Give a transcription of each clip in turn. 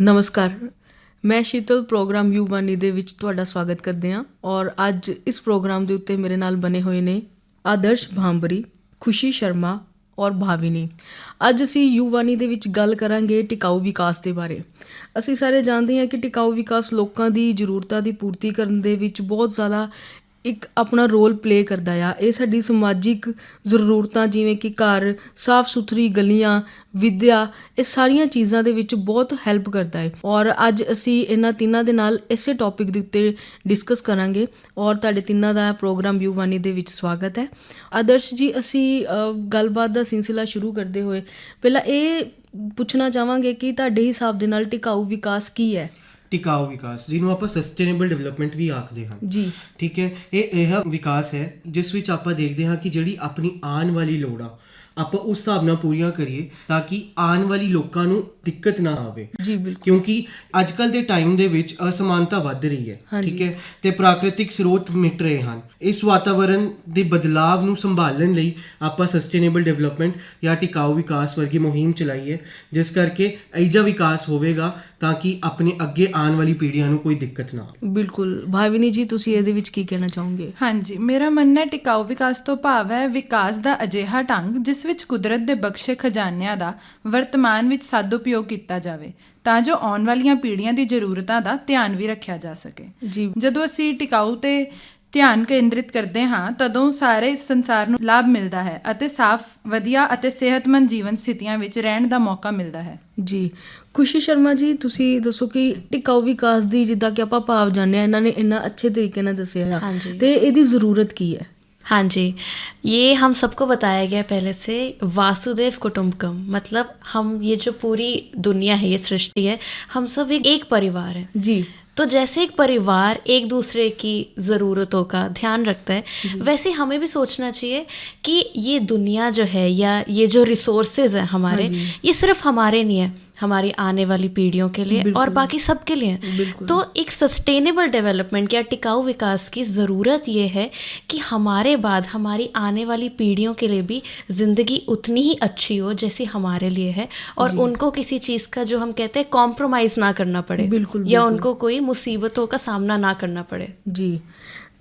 ਨਮਸਕਾਰ। ਮੈਂ ਸ਼ੀਤਲ, ਪ੍ਰੋਗਰਾਮ ਯੂਵਾਨੀ ਦੇ ਵਿੱਚ ਤੁਹਾਡਾ ਸਵਾਗਤ ਕਰਦੇ ਹਾਂ ਔਰ ਅੱਜ ਇਸ ਪ੍ਰੋਗਰਾਮ ਦੇ ਉੱਤੇ ਮੇਰੇ ਨਾਲ ਬਣੇ ਹੋਏ ਨੇ ਆਦਰਸ਼ ਭਾਂਬਰੀ, ਖੁਸ਼ੀ ਸ਼ਰਮਾ ਔਰ ਭਾਵਿਨੀ। ਅੱਜ ਅਸੀਂ ਯੂਵਾਨੀ ਦੇ ਵਿੱਚ ਗੱਲ ਕਰਾਂਗੇ ਟਿਕਾਊ ਵਿਕਾਸ ਦੇ ਬਾਰੇ। ਅਸੀਂ ਸਾਰੇ ਜਾਣਦੇ ਹਾਂ ਕਿ ਟਿਕਾਊ ਵਿਕਾਸ ਲੋਕਾਂ ਦੀ ਜ਼ਰੂਰਤਾਂ ਦੀ ਪੂਰਤੀ ਕਰਨ ਦੇ ਵਿੱਚ ਬਹੁਤ ਜ਼ਿਆਦਾ ਇੱਕ ਆਪਣਾ ਰੋਲ ਪਲੇ ਕਰਦਾ ਆ। ਇਹ ਸਾਡੀ ਸਮਾਜਿਕ ਜ਼ਰੂਰਤਾਂ, ਜਿਵੇਂ ਕਿ ਘਰ ਸਾਫ਼ ਸੁਥਰੀ ਗਲੀਆਂ, ਵਿਦਿਆ, ਇਹ ਸਾਰੀਆਂ ਚੀਜ਼ਾਂ ਦੇ ਵਿੱਚ ਬਹੁਤ ਹੈਲਪ ਕਰਦਾ ਹੈ। ਔਰ ਅੱਜ ਅਸੀਂ ਇਹਨਾਂ ਤਿੰਨਾਂ ਦੇ ਨਾਲ ਇਸੇ ਟੌਪਿਕ ਦੇ ਉੱਤੇ ਡਿਸਕਸ ਕਰਾਂਗੇ। ਔਰ ਤੁਹਾਡੇ ਤਿੰਨਾਂ ਦਾ ਪ੍ਰੋਗਰਾਮ ਯੂਵਾਨੀ ਦੇ ਵਿੱਚ ਸਵਾਗਤ ਹੈ। ਆਦਰਸ਼ ਜੀ, ਅਸੀਂ ਗੱਲਬਾਤ ਦਾ ਸਿਲਸਿਲਾ ਸ਼ੁਰੂ ਕਰਦੇ ਹੋਏ, ਪਹਿਲਾਂ ਇਹ ਪੁੱਛਣਾ ਚਾਹਾਂਗੇ ਕਿ ਤੁਹਾਡੇ ਹਿਸਾਬ ਦੇ ਨਾਲ ਟਿਕਾਊ ਵਿਕਾਸ ਕੀ ਹੈ? ਟਿਕਾਊ ਵਿਕਾਸ ਜਿਹਨੂੰ ਆਪਾਂ ਸਸਟੇਨੇਬਲ ਡਿਵੈਲਪਮੈਂਟ ਵੀ ਆਖਦੇ ਹਾਂ। ਜੀ। ਠੀਕ ਹੈ? ਇਹ ਇਹ ਵਿਕਾਸ ਹੈ ਜਿਸ ਵਿੱਚ ਆਪਾਂ ਦੇਖਦੇ ਹਾਂ ਕਿ ਜਿਹੜੀ ਆਪਣੀ ਆਉਣ ਵਾਲੀ ਲੋੜਾਂ ਆਪਾਂ ਉਸ ਹਿਸਾਬ ਨਾਲ ਪੂਰੀਆਂ ਕਰੀਏ ਤਾਂ ਕਿ ਆਉਣ ਵਾਲੀ ਲੋਕਾਂ ਨੂੰ ਦਿੱਕਤ ਨਾ ਆਵੇ। ਜੀ ਬਿਲਕੁਲ। ਕਿਉਂਕਿ ਅੱਜ ਕੱਲ ਦੇ ਟਾਈਮ ਦੇ ਵਿੱਚ ਅਸਮਾਨਤਾ ਵੱਧ ਰਹੀ ਹੈ। ਠੀਕ ਹੈ? ਤੇ ਪ੍ਰਾਕ੍ਰਿਤਿਕ ਸਰੋਤ ਮਿਟ ਰਹੇ ਹਨ। ਇਸ ਵਾਤਾਵਰਣ ਦੇ ਬਦਲਾਵ ਨੂੰ ਸੰਭਾਲਣ ਲਈ ਆਪਾਂ ਸਸਟੇਨੇਬਲ ਡਿਵੈਲਪਮੈਂਟ ਜਾਂ ਟਿਕਾਊ ਵਿਕਾਸ ਵਰਗੀ ਮੁਹਿੰਮ ਚਲਾਈ ਹੈ ਜਿਸ ਕਰਕੇ ਅਜਿਹਾ ਵਿਕਾਸ ਹੋਵੇਗਾ ਤਾਂ ਕਿ ਆਪਣੇ ਅੱਗੇ ਆਉਣ ਵਾਲੀ ਪੀੜ੍ਹੀਆਂ ਨੂੰ ਕੋਈ ਦਿੱਕਤ ਨਾ ਆਵੇ। ਬਿਲਕੁਲ। ਭਾਵਿਨੀ ਜੀ ਤੁਸੀਂ ਇਹਦੇ ਵਿੱਚ ਕੀ ਕਹਿਣਾ ਚਾਹੋਗੇ? ਹਾਂਜੀ। ਮੇਰਾ ਮੰਨਣਾ ਹੈ ਟਿਕਾਊ ਵਿਕਾਸ ਤੋਂ ਭਾਵ ਹੈ ਵਿਕਾਸ ਦਾ ਅਜਿਹਾ ਢੰਗ ਜਿਸ ਵਿੱਚ ਕੁਦਰਤ ਦੇ ਬਖਸ਼ੇ ਖਜ਼ਾਨਿਆਂ ਦਾ ਵਰਤਮਾਨ ਵਿੱਚ ਸਦਉਪਯੋਗ ਕੀਤਾ ਜਾਵੇ ਤਾਂ ਜੋ ਆਉਣ ਵਾਲੀਆਂ ਪੀੜ੍ਹੀਆਂ ਦੀ ਜ਼ਰੂਰਤਾਂ ਦਾ ਧਿਆਨ ਵੀ ਰੱਖਿਆ ਜਾ ਸਕੇ। ਜੀ। ਜਦੋਂ ਅਸੀਂ ਟਿਕਾਊ ਤੇ ਧਿਆਨ ਕੇਂਦਰਿਤ ਕਰਦੇ ਹਾਂ ਤਦੋਂ ਸਾਰੇ ਸੰਸਾਰ ਨੂੰ ਲਾਭ ਮਿਲਦਾ ਹੈ ਅਤੇ ਸਾਫ਼ ਵਧੀਆ ਅਤੇ ਸਿਹਤਮੰਦ ਜੀਵਨ ਸਥਿਤੀਆਂ ਵਿੱਚ ਰਹਿਣ ਦਾ ਮੌਕਾ ਮਿਲਦਾ ਹੈ ਜੀ ਖੁਸ਼ੀ ਸ਼ਰਮਾ ਜੀ ਤੁਸੀਂ ਦੱਸੋ ਕਿ ਟਿਕਾਊ ਵਿਕਾਸ ਦੀ ਜਿੱਦਾਂ ਕਿ ਆਪਾਂ ਭਾਵ ਜਾਣਿਆ ਇਹਨਾਂ ਨੇ ਇੰਨਾ ਅੱਛੇ ਤਰੀਕੇ ਨਾਲ ਦੱਸਿਆ ਆ ਹਾਂਜੀ। ਤੇ ਇਹਦੀ ਜ਼ਰੂਰਤ ਕੀ ਹੈ हाँ जी ये हम सबको बताया गया पहले से वासुदेव कुटुंबकम मतलब हम ये जो पूरी दुनिया है ये सृष्टि है हम सब एक एक परिवार है ਜੀ तो जैसे एक परिवार एक दूसरे की ज़रूरतों का ध्यान रखता है वैसे हमें भी सोचना चाहिए कि ये दुनिया जो है या ये जो रिसोर्सेज हैं हमारे ये सिर्फ़ हमारे नहीं है हमारी आने वाली पीढ़ियों के लिए और बाकी सबके लिए। तो एक सस्टेनेबल डेवलपमेंट या टिकाऊ विकास की ज़रूरत ये है कि हमारे बाद हमारी आने वाली पीढ़ियों के लिए भी ज़िंदगी उतनी ही अच्छी हो जैसी हमारे लिए है और उनको किसी चीज़ का जो हम कहते हैं कॉम्प्रोमाइज़ ना करना पड़े बिल्कुल, या बिल्कुल। उनको कोई मुसीबतों का सामना ना करना पड़े। ਜੀ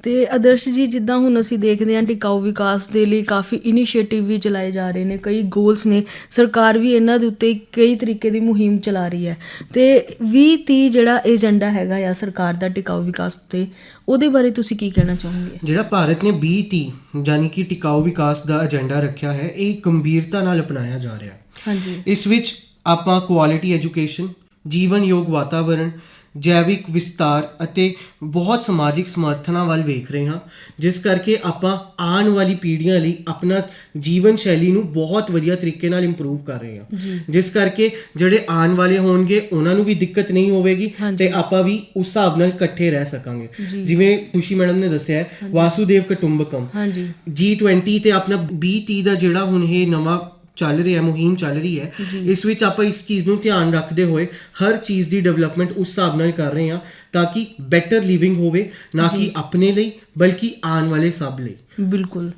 ਤੇ ਆਦਰਸ਼ ਜੀ ਜਿੱਦਾਂ ਹੁਣ ਅਸੀਂ ਦੇਖਦੇ ਹਾਂ ਟਿਕਾਊ ਵਿਕਾਸ ਦੇ ਲਈ ਕਾਫੀ ਇਨੀਸ਼ੀਏਟਿਵ ਵੀ ਚਲਾਏ ਜਾ ਰਹੇ ਨੇ ਕਈ ਗੋਲਸ ਨੇ ਸਰਕਾਰ ਵੀ ਇਹਨਾਂ ਦੇ ਉੱਤੇ ਕਈ ਤਰੀਕੇ ਦੀ ਮੁਹਿੰਮ ਚਲਾ ਰਹੀ ਹੈ ਤੇ 20 30 ਜਿਹੜਾ ਏਜੰਡਾ ਹੈਗਾ ਆ ਸਰਕਾਰ ਦਾ ਟਿਕਾਊ ਵਿਕਾਸ ਤੇ ਉਹਦੇ ਬਾਰੇ ਤੁਸੀਂ ਕੀ ਕਹਿਣਾ ਚਾਹੋਗੇ? ਜਿਹੜਾ ਭਾਰਤ ਨੇ 2030 ਯਾਨੀ ਕਿ ਟਿਕਾਊ ਵਿਕਾਸ ਦਾ ਏਜੰਡਾ ਰੱਖਿਆ ਹੈ ਇਹ ਗੰਭੀਰਤਾ ਨਾਲ ਅਪਣਾਇਆ ਜਾ ਰਿਹਾ ਹੈ। ਹਾਂਜੀ। ਇਸ ਵਿੱਚ ਆਪਾਂ ਕੁਆਲਿਟੀ ਐਜੂਕੇਸ਼ਨ ਜੀਵਨ ਯੋਗ ਵਾਤਾਵਰਣ ਜੈਵਿਕ ਵਿਸਤਾਰ ਅਤੇ ਬਹੁਤ ਸਮਾਜਿਕ ਸਮਰਥਨਾਂ ਵੱਲ ਵੇਖ ਰਹੇ ਹਾਂ ਜਿਸ ਕਰਕੇ ਆਪਾਂ ਆਉਣ ਵਾਲੀ ਪੀੜ੍ਹੀਆਂ ਲਈ ਆਪਣਾ ਜੀਵਨ ਸ਼ੈਲੀ ਨੂੰ ਬਹੁਤ ਵਧੀਆ ਤਰੀਕੇ ਨਾਲ ਇੰਪਰੂਵ ਕਰ ਰਹੇ ਹਾਂ। ਜਿਸ ਕਰਕੇ ਜਿਹੜੇ ਆਉਣ ਵਾਲੇ ਹੋਣਗੇ ਉਹਨਾਂ ਨੂੰ ਵੀ ਦਿੱਕਤ ਨਹੀਂ ਹੋਵੇਗੀ ਤੇ ਆਪਾਂ ਵੀ ਉਸ ਹਿਸਾਬ ਨਾਲ ਇਕੱਠੇ ਰਹਿ ਸਕਾਂਗੇ। ਜਿਵੇਂ ਖੁਸ਼ੀ ਮੈਡਮ ਨੇ ਦੱਸਿਆ ਵਾਸੂਦੇਵ ਕੁਟੁੰਬਕਮ। ਹਾਂਜੀ। G20 ਤੇ ਆਪਣਾ 2030 ਦਾ ਜਿਹੜਾ ਹੁਣ ਇਹ ਨਵਾਂ ਚੱਲ ਰਿਹਾ ਮੁਹਿੰਮ ਚੱਲ ਰਹੀ ਹੈ। ਇਸ ਵਿੱਚ ਆਪਾਂ ਇਸ ਚੀਜ਼ ਨੂੰ ਧਿਆਨ ਰੱਖਦੇ ਹੋਏ ਹਰ ਚੀਜ਼ ਦੀ ਡਿਵੈਲਪਮੈਂਟ ਉਸ ਹਿਸਾਬ ਨਾਲ ਕਰ ਰਹੇ ਹਾਂ ਤਾਂ ਕਿ ਬੈਟਰ ਲਿਵਿੰਗ ਹੋਵੇ ਨਾ ਕਿ ਆਪਣੇ ਲਈ ਬਲਕਿ ਆਉਣ ਵਾਲੇ ਸਭ ਲਈ। ਬਿਲਕੁਲ।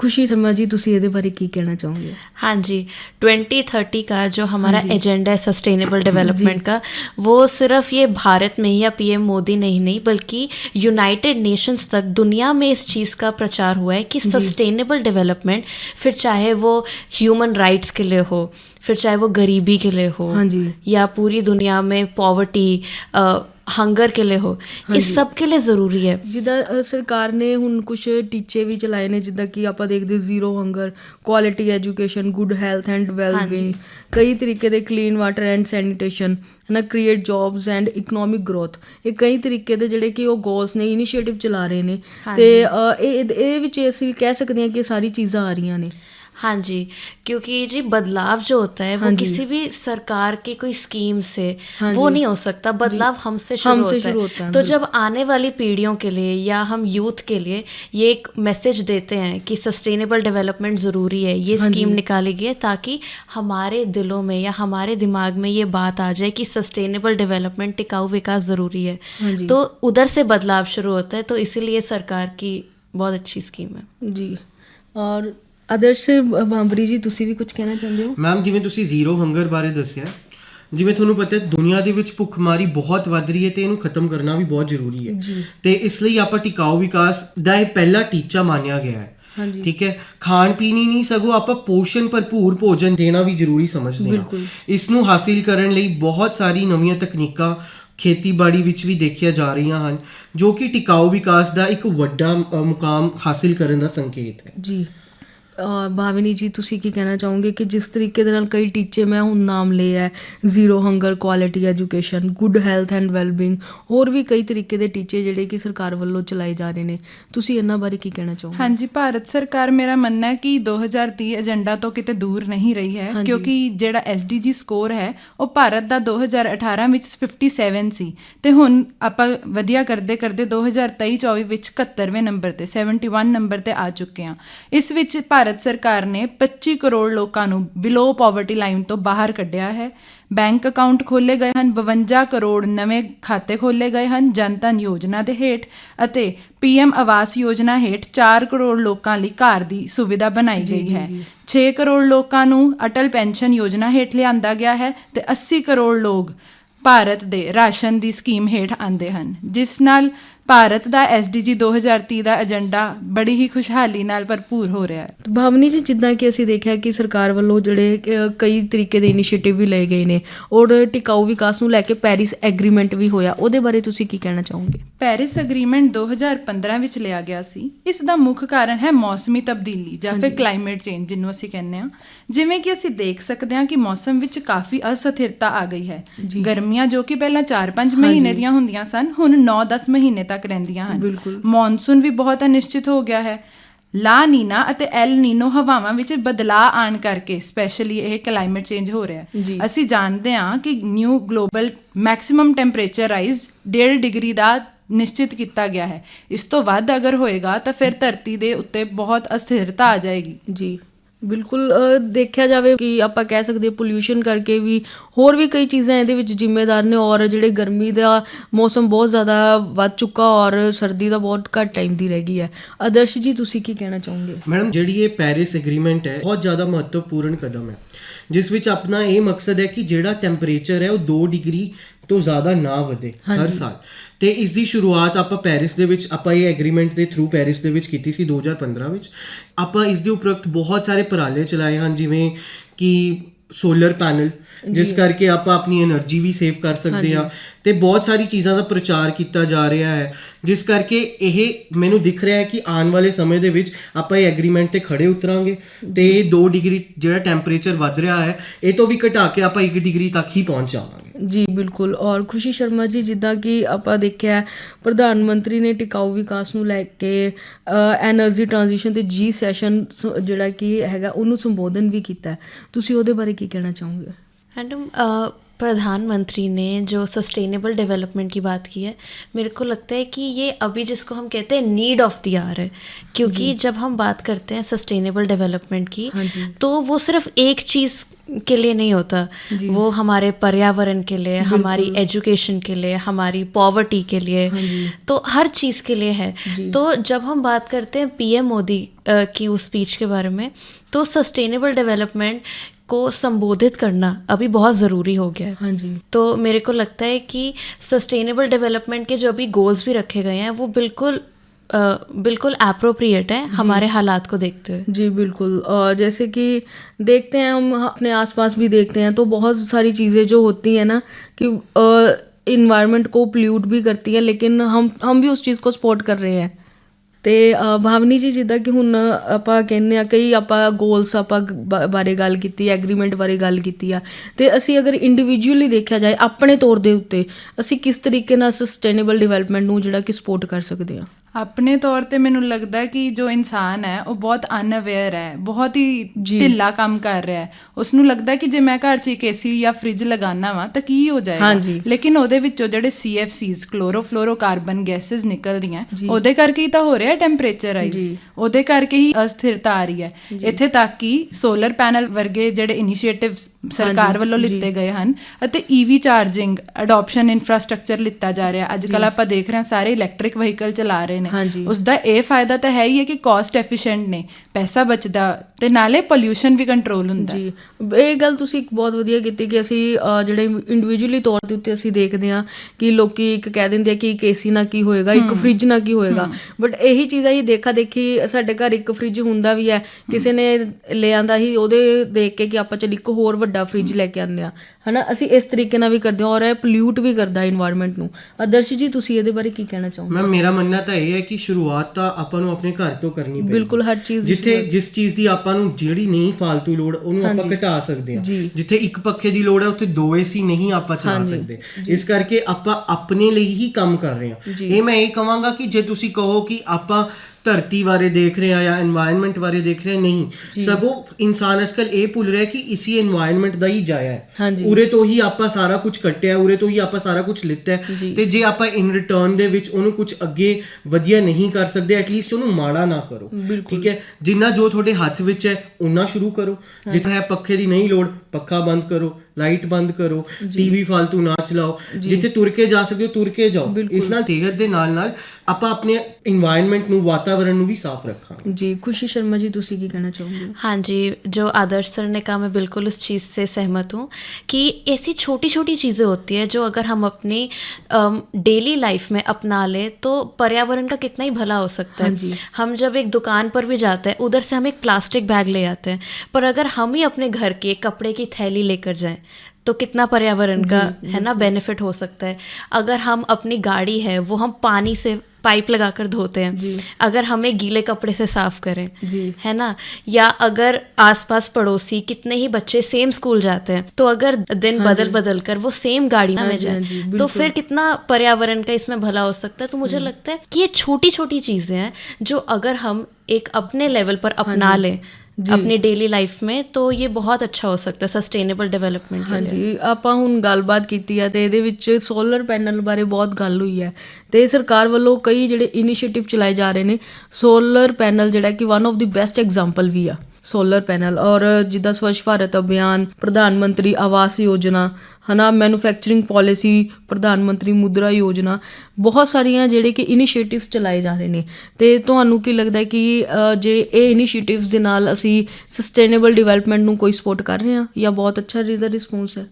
ਖੁਸ਼ੀ ਸ਼ਰਮਾ ਜੀ ਤੁਸੀਂ ਇਹਦੇ ਬਾਰੇ ਕੀ ਕਹਿਣਾ ਚਾਹੋਗੇ हाँ जी 2030 का जो हमारा एजेंडा है सस्टेनेबल डेवलपमेंट का वो सिर्फ ये भारत में ही या पीएम मोदी नहीं नहीं बल्कि यूनाइटेड नेशंस तक दुनिया में इस चीज़ का प्रचार हुआ है कि सस्टेनेबल डेवलपमेंट फिर चाहे वो ह्यूमन राइट्स के लिए हो फिर चाहे वो गरीबी के लिए हो हाँ जी। या पूरी दुनिया में पॉवर्टी ਹੰਗਰ ਕੇ ਲਈ ਹੋ ਇਹ ਸਭ ਕੇ ਲਈ ਜ਼ਰੂਰੀ ਹੈ ਜਿੱਦਾਂ ਸਰਕਾਰ ਨੇ ਹੁਣ ਕੁਝ ਟੀਚੇ ਵੀ ਚਲਾਏ ਨੇ ਜਿੱਦਾਂ ਕਿ ਆਪਾਂ ਦੇਖਦੇ zero hunger quality education good health and wellbeing ਕਈ ਤਰੀਕੇ ਦੇ ਕਲੀਨ ਵਾਟਰ ਐਂਡ ਸੈਨੀਟੇਸ਼ਨ ਨਾ create jobs and economic growth ਇਹ ਕਈ ਤਰੀਕੇ ਦੇ ਜਿਹੜੇ ਕਿ ਉਹ ਗੋਲਸ ਨੇ ਇਨੀਸ਼ੀਏਟਿਵ ਚਲਾ ਰਹੇ ਨੇ ਤੇ ਇਹ ਇਹ ਵਿੱਚ ਅਸੀਂ ਕਹਿ ਸਕਦੇ ਹਾਂ ਕਿ ਸਾਰੀ ਚੀਜ਼ਾਂ ਆ ਰਹੀਆਂ ਨੇ हाँ जी क्योंकि जी बदलाव जो होता है हाँ वो किसी भी सरकार की कोई स्कीम से हाँ वो नहीं हो सकता बदलाव हमसे शुरू हम होता, शुरू होता है तो जब आने वाली पीढ़ियों के लिए या हम यूथ के लिए ये एक मैसेज देते हैं कि सस्टेनेबल डेवलपमेंट ज़रूरी है ये हाँ स्कीम निकाली गई है ताकि हमारे दिलों में या हमारे दिमाग में ये बात आ जाए कि सस्टेनेबल डेवलपमेंट टिकाऊ विकास ज़रूरी है। हाँ तो उधर से बदलाव शुरू होता है तो इसीलिए सरकार की बहुत अच्छी स्कीम है। जी और ਆਦਰਸ਼ ਬਾਂਬਰੀ ਜੀ ਤੁਸੀਂ ਵੀ ਕੁਝ ਕਹਿਣਾ ਚਾਹੁੰਦੇ ਹੋ? ਮੈਮ ਜਿਵੇਂ ਤੁਸੀਂ ਜ਼ੀਰੋ ਹੰਗਰ ਬਾਰੇ ਦੱਸਿਆ ਜਿਵੇਂ ਤੁਹਾਨੂੰ ਪਤਾ ਹੈ ਦੁਨੀਆ ਦੇ ਵਿੱਚ ਭੁੱਖਮਾਰੀ ਬਹੁਤ ਵੱਧ ਰਹੀ ਹੈ ਤੇ ਇਹਨੂੰ ਖਤਮ ਕਰਨਾ ਵੀ ਬਹੁਤ ਜ਼ਰੂਰੀ ਹੈ। ਤੇ ਇਸ ਲਈ ਆਪਾਂ ਟਿਕਾਊ ਵਿਕਾਸ ਦਾ ਇਹ ਪਹਿਲਾ ਟੀਚਾ ਮੰਨਿਆ ਗਿਆ ਹੈ। ਠੀਕ ਹੈ? ਖਾਣ ਪੀਣ ਹੀ ਨਹੀਂ ਸਗੋਂ ਆਪਾਂ ਪੋਸ਼ਣ ਭਰਪੂਰ ਭੋਜਨ ਦੇਣਾ ਵੀ ਜ਼ਰੂਰੀ ਸਮਝਦੇ ਹਾਂ। ਇਸ ਨੂੰ ਹਾਸਿਲ ਕਰਨ ਲਈ ਬਹੁਤ ਸਾਰੀ ਨਵੀਆਂ ਤਕਨੀਕਾਂ ਖੇਤੀਬਾੜੀ ਵਿੱਚ ਵੀ ਦੇਖੀਆਂ ਜਾ ਰਹੀਆਂ ਹਨ ਜੋ ਕਿ ਟਿਕਾਊ ਵਿਕਾਸ ਦਾ ਇੱਕ ਵੱਡਾ ਮੁਕਾਮ ਹਾਸਿਲ ਕਰਨ ਦਾ ਸੰਕੇਤ ਹੈ। ਜੀ। ਭਾਵਿਨੀ ਜੀ ਤੁਸੀਂ ਕੀ ਕਹਿਣਾ ਚਾਹੋਗੇ ਕਿ ਜਿਸ ਤਰੀਕੇ ਦੇ ਨਾਲ ਕਈ ਟੀਚੇ ਮੈਂ ਹੁਣ ਨਾਮ ਲਏ ਹੈ zero hunger quality education good health and wellbeing ਹੋਰ ਵੀ ਕਈ ਤਰੀਕੇ ਦੇ ਟੀਚੇ ਜਿਹੜੇ ਕਿ ਸਰਕਾਰ ਵੱਲੋਂ ਚਲਾਏ ਜਾ ਰਹੇ ਨੇ ਤੁਸੀਂ ਇਹਨਾਂ ਬਾਰੇ ਕੀ ਕਹਿਣਾ ਚਾਹੋਗੇ ਹਾਂਜੀ ਭਾਰਤ ਸਰਕਾਰ ਮੇਰਾ ਮੰਨਣਾ ਹੈ ਕਿ 2030 ਏਜੰਡਾ ਤੋਂ ਕਿਤੇ ਦੂਰ ਨਹੀਂ ਰਹੀ ਹੈ। ਕਿਉਂਕਿ ਜਿਹੜਾ SDG ਸਕੋਰ ਹੈ ਉਹ ਭਾਰਤ ਦਾ 2018 ਵਿੱਚ 57 ਸੀ ਤੇ ਹੁਣ ਆਪਾਂ ਵਧੀਆ ਕਰਦੇ ਕਰਦੇ 2023-24 ਵਿੱਚ 71ਵੇਂ ਨੰਬਰ ਤੇ 71 ਨੰਬਰ ਤੇ ਆ ਚੁੱਕੇ ਹਾਂ ਇਸ ਵਿੱਚ ਭਾਰਤ ਸਰਕਾਰ ਨੇ 25 ਕਰੋੜ ਲੋਕਾਂ ਨੂੰ ਬਿਲੋ ਪਾਵਰਟੀ ਲਾਈਨ ਤੋਂ ਬਾਹਰ ਕੱਢਿਆ ਹੈ। ਬੈਂਕ ਅਕਾਊਂਟ ਖੋਲੇ ਗਏ ਹਨ 52 ਕਰੋੜ ਨਵੇਂ ਖਾਤੇ ਖੋਲੇ ਗਏ ਹਨ ਜਨਧਨ ਯੋਜਨਾ ਦੇ ਹੇਠ ਅਤੇ ਪੀਐਮ ਆਵਾਸ ਯੋਜਨਾ ਹੇਠ 4 ਕਰੋੜ ਲੋਕਾਂ ਲਈ ਘਰ ਦੀ ਸੁਵਿਧਾ ਬਣਾਈ ਗਈ ਹੈ। 6 ਕਰੋੜ ਲੋਕਾਂ ਨੂੰ ਅਟਲ ਪੈਨਸ਼ਨ ਯੋਜਨਾ ਹੇਠ ਲਿਆਂਦਾ ਗਿਆ ਹੈ ਤੇ 80 ਕਰੋੜ ਲੋਕ ਭਾਰਤ ਦੇ ਰਾਸ਼ਨ ਦੀ ਸਕੀਮ ਹੇਠ ਆਂਦੇ ਹਨ ਜਿਸ ਨਾਲ ਭਾਰਤ ਦਾ ਐਸਡੀਜੀ 2030 ਦਾ ਏਜੰਡਾ ਬੜੀ ਹੀ ਖੁਸ਼ਹਾਲੀ ਨਾਲ ਭਰਪੂਰ ਹੋ ਰਿਹਾ ਹੈ। ਭਾਵਨੀ ਜੀ ਜਿੱਦਾਂ ਕਿ ਅਸੀਂ ਦੇਖਿਆ ਕਿ ਸਰਕਾਰ ਵੱਲੋਂ ਜਿਹੜੇ ਕਈ ਤਰੀਕੇ ਦੇ ਇਨੀਸ਼ੀਏਟਿਵ ਵੀ ਲਏ ਗਏ ਨੇ ਔਰ ਟਿਕਾਊ ਵਿਕਾਸ ਨੂੰ ਲੈ ਕੇ ਪੈਰਿਸ ਐਗਰੀਮੈਂਟ ਵੀ ਹੋਇਆ ਉਹਦੇ ਬਾਰੇ ਤੁਸੀਂ ਕੀ ਕਹਿਣਾ ਚਾਹੋਗੇ? ਪੈਰਿਸ ਐਗਰੀਮੈਂਟ 2015 ਵਿੱਚ ਲਿਆ ਗਿਆ ਸੀ। ਇਸ ਦਾ ਮੁੱਖ ਕਾਰਨ ਹੈ ਮੌਸਮੀ ਤਬਦੀਲੀ ਜਾਂ ਫਿਰ ਕਲਾਈਮੇਟ ਚੇਂਜ ਜਿਹਨੂੰ ਅਸੀਂ ਕਹਿੰਦੇ ਹਾਂ। ਜਿਵੇਂ ਕਿ ਅਸੀਂ ਦੇਖ ਸਕਦੇ ਹਾਂ ਕਿ ਮੌਸਮ ਵਿੱਚ ਕਾਫੀ ਅਸਥਿਰਤਾ ਆ ਗਈ ਹੈ। ਗਰਮੀਆਂ ਜੋ ਕਿ ਪਹਿਲਾਂ 4-5 ਮਹੀਨੇ ਦੀਆਂ ਹੁੰਦੀਆਂ ਸਨ ਹੁਣ 9-10 ਮਹੀਨੇ ਤੱਕ ਰਹਿੰਦੀਆਂ ਹਨ। ਮੌਨਸੂਨ ਵੀ ਬਹੁਤ ਅਨਿਸ਼ਚਿਤ ਹੋ ਗਿਆ ਹੈ। ਲਾ ਨੀਨਾ ਅਤੇ ਐਲ ਨੀਨੋ ਹਵਾਵਾਂ ਵਿੱਚ ਬਦਲਾਅ ਆਣ ਕਰਕੇ ਸਪੈਸ਼ਲੀ ਇਹ ਕਲਾਈਮੇਟ ਚੇਂਜ ਹੋ ਰਿਹਾ। ਹੈ। ਅਸੀਂ ਜਾਣਦੇ ਹਾਂ ਕਿ new global maximum temperature rise 1.5 degree ਦਾ ਨਿਸ਼ਚਿਤ ਕੀਤਾ ਗਿਆ ਹੈ। ਇਸ ਤੋਂ ਵੱਧ ਅਗਰ ਹੋਏਗਾ ਤਾਂ ਫਿਰ ਧਰਤੀ ਦੇ ਉੱਤੇ ਬਹੁਤ ਅਸਥਿਰਤਾ ਆ ਜਾਏਗੀ। ਜੀ। ਬਿਲਕੁਲ ਦੇਖਿਆ ਜਾਵੇ ਕਿ ਆਪਾਂ ਕਹਿ ਸਕਦੇ ਪੋਲਿਊਸ਼ਨ ਕਰਕੇ ਵੀ ਹੋਰ ਵੀ ਕਈ ਚੀਜ਼ਾਂ ਇਹਦੇ ਵਿੱਚ ਜ਼ਿੰਮੇਦਾਰ ਨੇ ਔਰ ਜਿਹੜੇ ਗਰਮੀ ਦਾ ਮੌਸਮ ਬਹੁਤ ਜ਼ਿਆਦਾ ਵੱਧ ਚੁੱਕਾ ਔਰ ਸਰਦੀ ਦਾ ਬਹੁਤ ਘੱਟ ਟਾਈਮ ਦੀ ਰਹਿ ਗਈ ਹੈ। ਆਦਰਸ਼ ਜੀ ਤੁਸੀਂ ਕੀ ਕਹਿਣਾ ਚਾਹੋਗੇ? ਮੈਡਮ ਜਿਹੜੀ ਇਹ ਪੈਰਿਸ ਐਗਰੀਮੈਂਟ ਹੈ ਬਹੁਤ ਜ਼ਿਆਦਾ ਮਹੱਤਵਪੂਰਨ ਕਦਮ ਹੈ। ਜਿਸ ਵਿੱਚ ਆਪਣਾ ਇਹ ਮਕਸਦ ਹੈ ਕਿ ਜਿਹੜਾ ਟੈਂਪਰੇਚਰ ਹੈ ਉਹ 2 ਡਿਗਰੀ ਤੋਂ ਜ਼ਿਆਦਾ ਨਾ ਵਧੇ ਹਰ ਸਾਲ। ਤੇ ਇਸ ਦੀ ਸ਼ੁਰੂਆਤ ਆਪਾਂ ਪੈਰਿਸ ਦੇ ਵਿੱਚ ਆਪਾਂ ਇਹ ਐਗਰੀਮੈਂਟ ਦੇ ਥਰੂ ਪੈਰਿਸ ਦੇ ਵਿੱਚ ਕੀਤੀ ਸੀ 2015 ਵਿੱਚ। ਆਪਾਂ ਇਸ ਦੇ ਉਪਰਕਤ ਬਹੁਤ ਸਾਰੇ ਪਰਾਲੇ ਚਲਾਏ ਹਨ ਜਿਵੇਂ ਕਿ ਸੋਲਰ ਪੈਨਲ ਜਿਸ ਕਰਕੇ ਆਪਾਂ ਆਪਣੀ એનર્ਜੀ ਵੀ ਸੇਵ ਕਰ ਸਕਦੇ ਆ ਤੇ ਬਹੁਤ ਸਾਰੀ ਚੀਜ਼ਾਂ ਦਾ ਪ੍ਰਚਾਰ ਕੀਤਾ ਜਾ ਰਿਹਾ ਹੈ ਜਿਸ ਕਰਕੇ ਇਹ ਮੈਨੂੰ ਦਿਖ ਰਿਹਾ ਹੈ ਕਿ ਆਉਣ ਵਾਲੇ ਸਮੇਂ ਦੇ ਵਿੱਚ ਆਪਾਂ ਇਹ ਐਗਰੀਮੈਂਟ ਤੇ ਖੜੇ ਉਤਰਾਂਗੇ ਤੇ 2 ਡਿਗਰੀ ਜਿਹੜਾ ਟੈਂਪਰੇਚਰ ਵੱਧ ਰਿਹਾ ਹੈ ਇਹ ਤੋਂ ਵੀ ਘਟਾ ਕੇ ਆਪਾਂ 1 ਡਿਗਰੀ ਤੱਕ ਹੀ ਪਹੁੰਚ ਜਾਵਾਂਗੇ। ਜੀ, ਬਿਲਕੁਲ। ਔਰ ਖੁਸ਼ੀ ਸ਼ਰਮਾ ਜੀ, ਜਿੱਦਾਂ ਕਿ ਆਪਾਂ ਦੇਖਿਆ, ਪ੍ਰਧਾਨ ਮੰਤਰੀ ਨੇ ਟਿਕਾਊ ਵਿਕਾਸ ਨੂੰ ਲੈ ਕੇ એનર્ਜੀ ਟ੍ਰਾਂਜੀਸ਼ਨ ਤੇ ਜੀ ਸੈਸ਼ਨ ਜਿਹੜਾ ਕਿ ਹੈਗਾ, ਉਹਨੂੰ ਸੰਬੋਧਨ ਵੀ ਕੀਤਾ। ਤੁਸੀਂ ਉਹਦੇ ਬਾਰੇ ਕੀ ਕਹਿਣਾ ਚਾਹੋਗੇ? ਮੈਡਮ प्रधानमंत्री ने जो सस्टेनेबल डेवलपमेंट की बात की है मेरे को लगता है कि ये अभी जिसको हम कहते हैं नीड ऑफ़ द आर है। क्योंकि जब हम बात करते हैं सस्टेनेबल डेवलपमेंट की हाँ तो वो सिर्फ़ एक चीज़ के लिए नहीं होता। वो हमारे पर्यावरण के लिए हमारी एजुकेशन के लिए हमारी पॉवर्टी के लिए तो हर चीज़ के लिए है। तो जब हम बात करते हैं पीएम मोदी की उस स्पीच के बारे में तो सस्टेनेबल डेवलपमेंट को संबोधित करना अभी बहुत ज़रूरी हो गया है। हाँ जी। तो मेरे को लगता है कि सस्टेनेबल डेवलपमेंट के जो अभी गोल्स भी रखे गए हैं वो बिल्कुल अ, बिल्कुल अप्रोप्रिएट है हमारे हालात को देखते हुए। जी बिल्कुल। और जैसे कि देखते हैं हम अपने आसपास भी देखते हैं तो बहुत सारी चीज़ें जो होती हैं ना कि इन्वायरमेंट को पोल्यूट भी करती है लेकिन हम हम भी उस चीज़ को सपोर्ट कर रहे हैं। ਤੇ ਭਾਵਨੀ ਜੀ ਜਿੱਦਾਂ ਕਿ ਹੁਣ ਆਪਾਂ ਕਹਿੰਦੇ ਆ ਕਈ ਆਪਾਂ ਗੋਲਸ ਆਪਾਂ ਗ- ਬਾਰੇ ਗੱਲ ਕੀਤੀ ਐਗਰੀਮੈਂਟ ਬਾਰੇ ਗੱਲ ਕੀਤੀ ਆ। ਤੇ ਅਸੀਂ ਅਗਰ ਇੰਡੀਵਿਜੂਅਲੀ ਦੇਖਿਆ ਜਾਏ ਆਪਣੇ ਤੌਰ ਦੇ ਉੱਤੇ, ਅਸੀਂ ਕਿਸ ਤਰੀਕੇ ਨਾਲ ਸਸਟੇਨੇਬਲ ਡਿਵੈਲਪਮੈਂਟ ਨੂੰ ਜਿਹੜਾ ਕਿ ਸਪੋਰਟ ਕਰ ਸਕਦੇ ਆ ਆਪਣੇ ਤੌਰ ਤੇ ਮੈਨੂੰ ਲੱਗਦਾ ਕਿ ਜੋ ਇਨਸਾਨ ਹੈ ਉਹ ਬਹੁਤ ਅਨਅਵੇਅਰ ਹੈ ਬਹੁਤ ਹੀ ਢਿੱਲਾ ਕੰਮ ਕਰ ਰਿਹਾ ਹੈ। ਉਸ ਨੂੰ ਲੱਗਦਾ ਕਿ ਜੇ ਮੈਂ ਘਰ 'ਚ ਇੱਕ ਏਸੀ ਜਾਂ ਫ੍ਰਿਜ ਲਗਾਉਣਾ ਵਾ ਤਾਂ ਕੀ ਹੋ ਜਾਏਗਾ। ਲੇਕਿਨ ਉਹਦੇ ਵਿੱਚੋਂ ਜਿਹੜੇ CFCs ਕਲੋਰੋਫਲੋਰੋਕਾਰਬਨ ਗੈਸਸ ਨਿਕਲਦੀਆਂ ਉਹਦੇ ਕਰਕੇ ਹੀ ਤਾਂ ਹੋ ਰਿਹਾ ਟੈਂਪਰੇਚਰ ਰਾਈਜ਼ ਉਹਦੇ ਕਰਕੇ ਹੀ ਅਸਥਿਰਤਾ ਆ ਰਹੀ ਹੈ। ਇੱਥੇ ਤੱਕ ਕਿ ਸੋਲਰ ਪੈਨਲ ਵਰਗੇ ਜਿਹੜੇ ਇਨੀਸ਼ੀਏਟਿਵਸ ਸਰਕਾਰ ਵੱਲੋਂ ਲਿੱਤੇ ਗਏ ਹਨ ਅਤੇ EV ਚਾਰਜਿੰਗ ਅਡਾਪਸ਼ਨ ਇਨਫਰਾਸਟ੍ਰਕਚਰ ਲਿੱਤਾ ਜਾ ਰਿਹਾ। ਅੱਜ ਕੱਲ ਆਪਾਂ ਦੇਖ ਰਹੇ ਹਾਂ ਸਾਰੇ ਇਲੈਕਟ੍ਰਿਕ ਵਹੀਕਲ ਚਲਾ ਰਹੇ ਨੇ ਹਾਂਜੀ। ਉਸ ਦਾ ਇਹ ਫਾਇਦਾ ਤਾਂ ਹੈ ਹੀ ਹੈ ਕਿ ਕਾਸਟ ਐਫੀਸ਼ੀਐਂਟ ਨੇ ਪੈਸਾ ਬਚਦਾ ਤੇ ਨਾਲੇ ਪੋਲਿਊਸ਼ਨ ਵੀ ਕੰਟਰੋਲ ਹੁੰਦਾ। ਜੀ ਇਹ ਗੱਲ ਤੁਸੀਂ ਬਹੁਤ ਵਧੀਆ ਕੀਤੀ ਕਿ ਅਸੀਂ ਜਿਹੜੇ ਇੰਡੀਵਿਜੂਅਲੀ ਤੌਰ ਤੇ ਉੱਤੇ ਅਸੀਂ ਦੇਖਦੇ ਆ ਕਿ ਲੋਕੀ ਇੱਕ ਕਹਿ ਦਿੰਦੇ ਆ ਕਿ ਇੱਕ ਏਸੀ ਨਾਲ ਕੀ ਹੋਏਗਾ ਇੱਕ ਫ੍ਰਿਜ ਨਾਲ ਕੀ ਹੋਏਗਾ। ਬਟ ਇਹੀ ਚੀਜ਼ ਆਹੀ ਦੇਖਾ ਦੇਖੀ ਸਾਡੇ ਘਰ ਇੱਕ ਫ੍ਰਿਜ ਹੁੰਦਾ ਵੀ ਹੈ। ਕਿਸੇ ਨੇ ਲੈ ਆਂਦਾ ਹੀ ਉਹਦੇ ਦੇਖ ਕੇ ਕਿ ਆਪਾਂ ਚਲ ਇੱਕ ਹੋਰ ਵੱਡਾ ਫ੍ਰਿਜ ਲੈ ਕੇ ਆਉਂਦੇ ਆ ਹਨਾ ਅਸੀਂ ਇਸ ਤਰੀਕੇ ਨਾਲ ਵੀ ਕਰਦੇ ਹਾਂ ਔਰ ਇਹ ਪੋਲਿਊਟ ਵੀ ਕਰਦਾ এনवायरमेंट ਨੂੰ। ਆਦਰਸ਼ ਜੀ ਤੁਸੀਂ ਇਹਦੇ ਬਾਰੇ ਕੀ ਕਹਿਣਾ ਚਾਹੋਗੇ? ਮੈਮ ਮੇਰਾ ਮੰਨਣਾ ਤਾਂ ਇਹ ਹੈ ਕਿ ਸ਼ੁਰੂਆਤ ਤਾਂ ਆਪਾਂ ਨੂੰ ਆਪਣੇ ਘਰ ਤੋਂ ਕਰਨੀ ਪਏਗੀ। ਬਿਲਕੁਲ ਹਰ ਚੀਜ਼ ਜਿੱਥੇ ਜਿਸ ਚੀਜ਼ ਦੀ ਆਪਾਂ ਨੂੰ ਜਿਹੜੀ ਨਹੀਂ ਫालतू ਲੋੜ ਉਹਨੂੰ ਆਪਾਂ ਘਟਾ ਸਕਦੇ ਹਾਂ। ਜਿੱਥੇ ਇੱਕ ਪੱਖੇ ਦੀ ਲੋੜ ਹੈ ਉੱਥੇ ਦੋ ਏਸੀ ਨਹੀਂ ਆਪਾਂ ਚਲਾ ਸਕਦੇ। ਇਸ ਕਰਕੇ ਆਪਾਂ ਆਪਣੇ ਲਈ ਹੀ ਕੰਮ ਕਰ ਰਹੇ ਹਾਂ। ਇਹ ਮੈਂ ਇਹ ਕਹਾਂਗਾ ਕਿ ਜੇ ਤੁਸੀਂ ਕਹੋ ਕਿ ਆਪਾਂ ਧਰਤੀ ਬਾਰੇ ਦੇਖ ਰਹੇ ਆ ਜਾਂ এনवायरमेंट ਬਾਰੇ ਦੇਖ ਰਹੇ ਨਹੀਂ। ਸਗੋਂ ਇਨਸਾਨ ਅੱਜਕੱਲ ਇਹ ਭੁੱਲ ਰਿਹਾ ਕਿ ਇਸੀ এনवायरमेंट ਦਾ ਹੀ ਜਾਇਆ ਹੈ। ਉਰੇ ਤੋਂ ਹੀ ਆਪਾਂ ਸਾਰਾ ਕੁਝ ਕੱਟਿਆ ਉਰੇ ਤੋਂ ਹੀ ਆਪਾਂ ਸਾਰਾ ਕੁਝ ਲਿੱਤਾ ਤੇ ਜੇ ਆਪਾਂ ਇਨ ਰਿਟਰਨ ਦੇ ਵਿੱਚ ਉਹਨੂੰ ਕੁਝ ਅੱਗੇ ਵਧੀਆ ਨਹੀਂ ਕਰ ਸਕਦੇ ਐਟਲੀਸਟ ਉਹਨੂੰ ਮਾੜਾ ਨਾ ਕਰੋ। ਠੀਕ ਹੈ? ਜਿੰਨਾ ਜੋ ਤੁਹਾਡੇ ਹੱਥ ਵਿੱਚ ਹੈ ਉਹਨਾਂ ਸ਼ੁਰੂ ਕਰੋ। ਜਿੱਥੇ ਪੱਖੇ ਦੀ ਨਹੀਂ ਲੋੜ ਪੱਖਾ ਬੰਦ ਕਰੋ। ਲਾਈਟ ਬੰਦ ਕਰੋ ਟੀਵੀ ਫालतू ਨਾ ਚਲਾਓ ਜਿੱਥੇ ਤੁਰ ਕੇ ਜਾ ਸਕਦੇ ਹੋ ਤੁਰ ਕੇ ਜਾਓ ਇਸ ਨਾਲ ਸਿਹਤ ਦੇ ਨਾਲ ਨਾਲ ਆਪਾਂ ਆਪਣੇ এনवायरमेंट ਨੂੰ ਵਾਤਾਵਰਣ ਨੂੰ ਵੀ ਸਾਫ਼ ਰੱਖਾਂ ਜੀ ਖੁਸ਼ੀ ਸ਼ਰਮਾ ਜੀ ਤੁਸੀਂ ਕੀ ਕਹਿਣਾ ਚਾਹੋਗੇ हाँ जी जो आदर्श सर ने कहा मैं बिल्कुल उस चीज़ से सहमत हूँ कि ऐसी छोटी छोटी चीज़ें होती है जो अगर हम अपनी डेली लाइफ में अपना लें तो पर्यावरण का कितना ही भला हो सकता हाँ है हम जब एक दुकान पर भी जाते हैं उधर से हम एक प्लास्टिक बैग ले आते हैं पर अगर हम ही अपने घर के कपड़े की थैली लेकर जाएं तो कितना पर्यावरण का है ना बेनिफिट हो सकता है। अगर हम अपनी गाड़ी है वो हम पानी से पाइप लगाकर धोते हैं। अगर हमें गीले कपड़े से साफ़ करें जी। है ना या अगर आसपास पड़ोसी कितने ही बच्चे सेम स्कूल जाते हैं तो अगर दिन हाँ बदल बदल कर वो सेम गाड़ी हाँ में हाँ जाए जी, तो फिर कितना पर्यावरण का इसमें भला हो सकता है? तो मुझे लगता है कि ये छोटी छोटी चीज़ें हैं जो अगर हम एक अपने लेवल पर अपना लें ਆਪਣੀ ਡੇਲੀ ਲਾਈਫ ਮੇ ਤੋਂ ਇਹ ਬਹੁਤ ਅੱਛਾ ਹੋ ਸਕਦਾ ਸਸਟੇਨੇਬਲ ਡਿਵੈਲਪਮੈਂਟ ਲਈ ਹਾਂਜੀ ਆਪਾਂ ਹੁਣ ਗੱਲਬਾਤ ਕੀਤੀ ਆ ਤੇ ਇਹਦੇ ਵਿੱਚ ਸੋਲਰ ਪੈਨਲ ਬਾਰੇ ਬਹੁਤ ਗੱਲ ਹੋਈ ਹੈ ਤੇ ਸਰਕਾਰ ਵੱਲੋਂ ਕਈ ਜਿਹੜੇ ਇਨੀਸ਼ੀਏਟਿਵ ਚਲਾਏ ਜਾ ਰਹੇ ਨੇ ਸੋਲਰ ਪੈਨਲ ਜਿਹੜਾ ਕਿ one of the best example ਵੀ ਆ ਸੋਲਰ ਪੈਨਲ ਔਰ ਜਿੱਦਾਂ ਸਵੱਛ ਭਾਰਤ ਅਭਿਆਨ ਪ੍ਰਧਾਨ ਮੰਤਰੀ ਆਵਾਸ ਯੋਜਨਾ ਹਨਾ ਮੈਨੂਫੈਕਚਰਿੰਗ ਪਾਲਿਸੀ ਪ੍ਰਧਾਨ ਮੰਤਰੀ ਮੁਦਰਾ ਯੋਜਨਾ ਬਹੁਤ ਸਾਰੀਆਂ ਜਿਹੜੇ ਕਿ ਇਨੀਸ਼ੀਏਟਿਵਸ ਚਲਾਏ ਜਾ ਰਹੇ ਨੇ। ਤੇ ਤੁਹਾਨੂੰ ਕੀ ਲੱਗਦਾ ਕਿ ਅ, ਜੇ ਇਹ ਇਨੀਸ਼ੀਏਟਿਵਸ ਦੇ ਨਾਲ ਅਸੀਂ ਸਸਟੇਨੇਬਲ ਡਿਵੈਲਪਮੈਂਟ ਨੂੰ ਕੋਈ ਸਪੋਰਟ ਕਰ ਰਹੇ ਹਾਂ ਜਾਂ ਬਹੁਤ ਅੱਛਾ ਇਹਦਾ ਰਿਸਪੌਂਸ ਹੈ?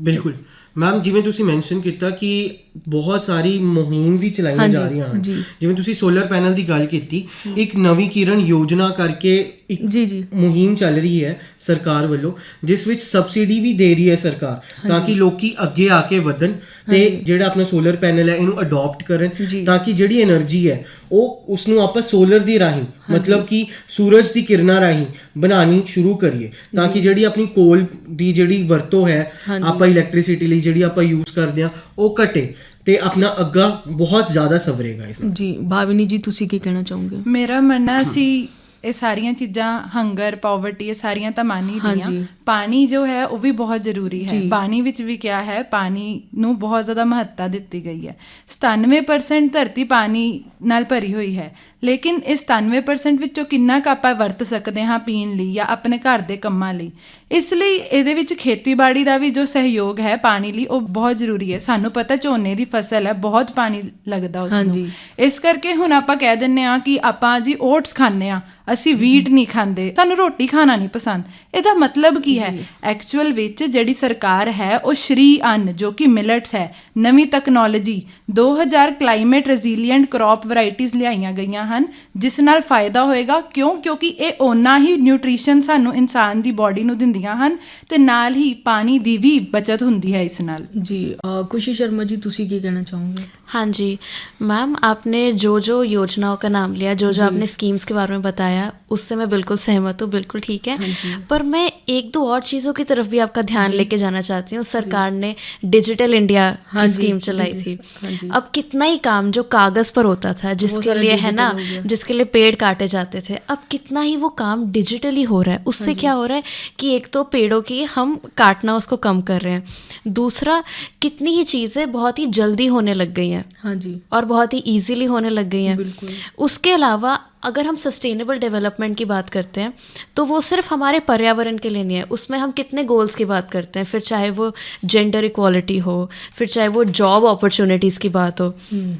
ਬਿਲਕੁਲ। ਮੈਮ ਜਿਵੇਂ ਤੁਸੀਂ ਮੈਂਸ਼ਨ ਕੀਤਾ ਕਿ ਬਹੁਤ ਸਾਰੀ ਮੁਹਿੰਮ ਵੀ ਚਲਾਈਆਂ ਜਾ ਰਹੀਆਂ ਹਨ। ਜਿਵੇਂ ਤੁਸੀਂ ਸੋਲਰ ਪੈਨਲ ਦੀ ਗੱਲ ਕੀਤੀ ਇੱਕ ਨਵੀਂ ਕਿਰਨ ਯੋਜਨਾ ਕਰਕੇ ਇੱਕ ਜੀ ਜੀ। ਮੁਹਿੰਮ ਚੱਲ ਰਹੀ ਹੈ ਸਰਕਾਰ ਵੱਲੋਂ ਜਿਸ ਵਿੱਚ ਸਬਸਿਡੀ ਵੀ ਦੇ ਰਹੀ ਹੈ ਸਰਕਾਰ ਤਾਂ ਕਿ ਲੋਕੀ ਅੱਗੇ ਆ ਕੇ ਵਧਣ ਤੇ ਜਿਹੜਾ ਆਪਣਾ ਸੋਲਰ ਪੈਨਲ ਹੈ ਇਹਨੂੰ ਅਡਾਪਟ ਕਰਨ ਤਾਂ ਕਿ ਜਿਹੜੀ એનર્ਜੀ ਹੈ ਉਹ ਉਸ ਨੂੰ ਆਪਾਂ ਸੋਲਰ ਦੀ ਰਾਹੀਂ ਮਤਲਬ ਕਿ ਸੂਰਜ ਦੀ ਕਿਰਨਾਂ ਰਾਹੀਂ ਬਣਾਣੀ ਸ਼ੁਰੂ ਕਰੀਏ ਤਾਂ ਕਿ ਜਿਹੜੀ ਆਪਣੀ ਕੋਲ ਦੀ ਜਿਹੜੀ ਵਰਤੋਂ ਹੈ ਆਪਾਂ ਇਲੈਕਟ੍ਰਿਸਿਟੀ ਲਈ ਜਿਹੜੀ ਆਪਾਂ ਯੂਜ਼ ਕਰਦੇ ਆ ਉਹ ਘਟੇ। ਤੇ ਆਪਣਾ ਅੱਗਾ ਬਹੁਤ ਜ਼ਿਆਦਾ ਸਵਰੇਗਾ ਇਸ ਨਾਲ। ਜੀ ਭਾਵਿਨੀ ਜੀ ਤੁਸੀਂ ਕੀ ਕਹਿਣਾ ਚਾਹੋਗੇ? ਮੇਰਾ ਮੰਨਣਾ ਸੀ ਇਹ ਸਾਰੀਆਂ ਚੀਜ਼ਾਂ ਹੰਗਰ ਪਾਵਰਟੀ ਇਹ ਸਾਰੀਆਂ ਤਾਂ ਮੰਨ ਹੀ ਰਹੀਆਂ। ਪਾਣੀ ਜੋ ਹੈ ਉਹ ਵੀ ਬਹੁਤ ਜ਼ਰੂਰੀ ਹੈ। ਬਾਣੀ ਵਿੱਚ ਵੀ ਕਿਹਾ ਹੈ ਪਾਣੀ ਨੂੰ ਬਹੁਤ ਜ਼ਿਆਦਾ ਮਹੱਤਤਾ ਦਿੱਤੀ ਗਈ ਹੈ। 97% ਧਰਤੀ ਪਾਣੀ ਨਾਲ ਭਰੀ ਹੋਈ ਹੈ। ਲੇਕਿਨ ਇਸ 97% ਵਿੱਚੋਂ ਕਿੰਨਾ ਕੁ ਆਪਾਂ ਵਰਤ ਸਕਦੇ ਹਾਂ ਪੀਣ ਲਈ ਜਾਂ ਆਪਣੇ ਘਰ ਦੇ ਕੰਮਾਂ ਲਈ? ਇਸ ਲਈ ਇਹਦੇ ਵਿੱਚ ਖੇਤੀਬਾੜੀ ਦਾ ਵੀ ਜੋ ਸਹਿਯੋਗ ਹੈ ਪਾਣੀ ਲਈ ਉਹ ਬਹੁਤ ਜ਼ਰੂਰੀ ਹੈ। ਸਾਨੂੰ ਪਤਾ ਝੋਨੇ ਦੀ ਫਸਲ ਹੈ ਬਹੁਤ ਪਾਣੀ ਲੱਗਦਾ ਉਸ ਨੂੰ। ਇਸ ਕਰਕੇ ਹੁਣ ਆਪਾਂ ਕਹਿ ਦਿੰਨੇ ਆ ਕਿ ਆਪਾਂ ਜੀ ਓਟਸ ਖਾਂਦੇ ਆ ਅਸੀਂ ਵੀਟ ਨਹੀਂ ਖਾਂਦੇ। ਸਾਨੂੰ ਰੋਟੀ ਖਾਣਾ ਨਹੀਂ ਪਸੰਦ। ਇਹਦਾ ਮਤਲਬ ਕੀ ਹੈ? ਐਕਚੁਅਲ ਵਿੱਚ ਜਿਹੜੀ ਸਰਕਾਰ ਹੈ ਉਹ ਸ਼੍ਰੀ ਅੰਨ ਜੋ ਕਿ ਮਿਲਟਸ ਹੈ ਨਵੀਂ ਟੈਕਨੋਲੋਜੀ 2000 ਕਲਾਈਮੇਟ ਰੈਜ਼ਿਲੀਐਂਟ ਕ੍ਰੌਪ ਵੈਰਾਈਟੀਆਂ ਲਿਆਈਆਂ ਗਈਆਂ ਹਨ ਜਿਸ ਨਾਲ ਫਾਇਦਾ ਹੋਏਗਾ। ਕਿਉਂ? ਕਿਉਂਕਿ ਇਹ ਓਨਾ ਹੀ ਨਿਊਟ੍ਰੀਸ਼ਨ ਸਾਨੂੰ ਇਨਸਾਨ ਦੀ ਬਾਡੀ ਨੂੰ ਹੁੰਦੀਆਂ ਹਨ ਤੇ ਨਾਲ ਹੀ ਪਾਣੀ ਦੀ ਵੀ ਬਚਤ ਹੁੰਦੀ ਹੈ ਇਸ ਨਾਲ। ਜੀ ਖੁਸ਼ੀ ਸ਼ਰਮਾ ਜੀ, ਤੁਸੀਂ ਕੀ ਕਹਿਣਾ ਚਾਹੋਗੇ? हाँ जी। मैम आपने जो जो योजनाओं का नाम लिया जो जो। आपने स्कीम्स के बारे में बताया उससे मैं बिल्कुल सहमत हूँ बिल्कुल ठीक है। हाँ पर मैं एक दो और चीज़ों की तरफ़ भी आपका ध्यान लेके जाना चाहती हूँ। सरकार ने डिजिटल इंडिया हाँ की स्कीम चलाई थी। हाँ। अब कितना ही काम जो कागज़ पर होता था जिसके लिए है ना हो। जिसके लिए पेड़ काटे जाते थे अब कितना ही वो काम डिजिटली हो रहा है। उससे क्या हो रहा है कि एक तो पेड़ों की हम काटना उसको कम कर रहे हैं। दूसरा कितनी ही चीज़ें बहुत ही जल्दी होने लग गई हैं। हाँ जी और बहुत ही इजीली होने लग गई हैं बिल्कुल। उसके अलावा अगर हम सस्टेनेबल डेवलपमेंट की बात करते हैं तो वो सिर्फ़ हमारे पर्यावरण के लिए नहीं है। उसमें हम कितने गोल्स की बात करते हैं? फिर चाहे वो जेंडर इक्वालिटी हो फिर चाहे वो जॉब अपॉर्चुनिटीज़ की बात हो।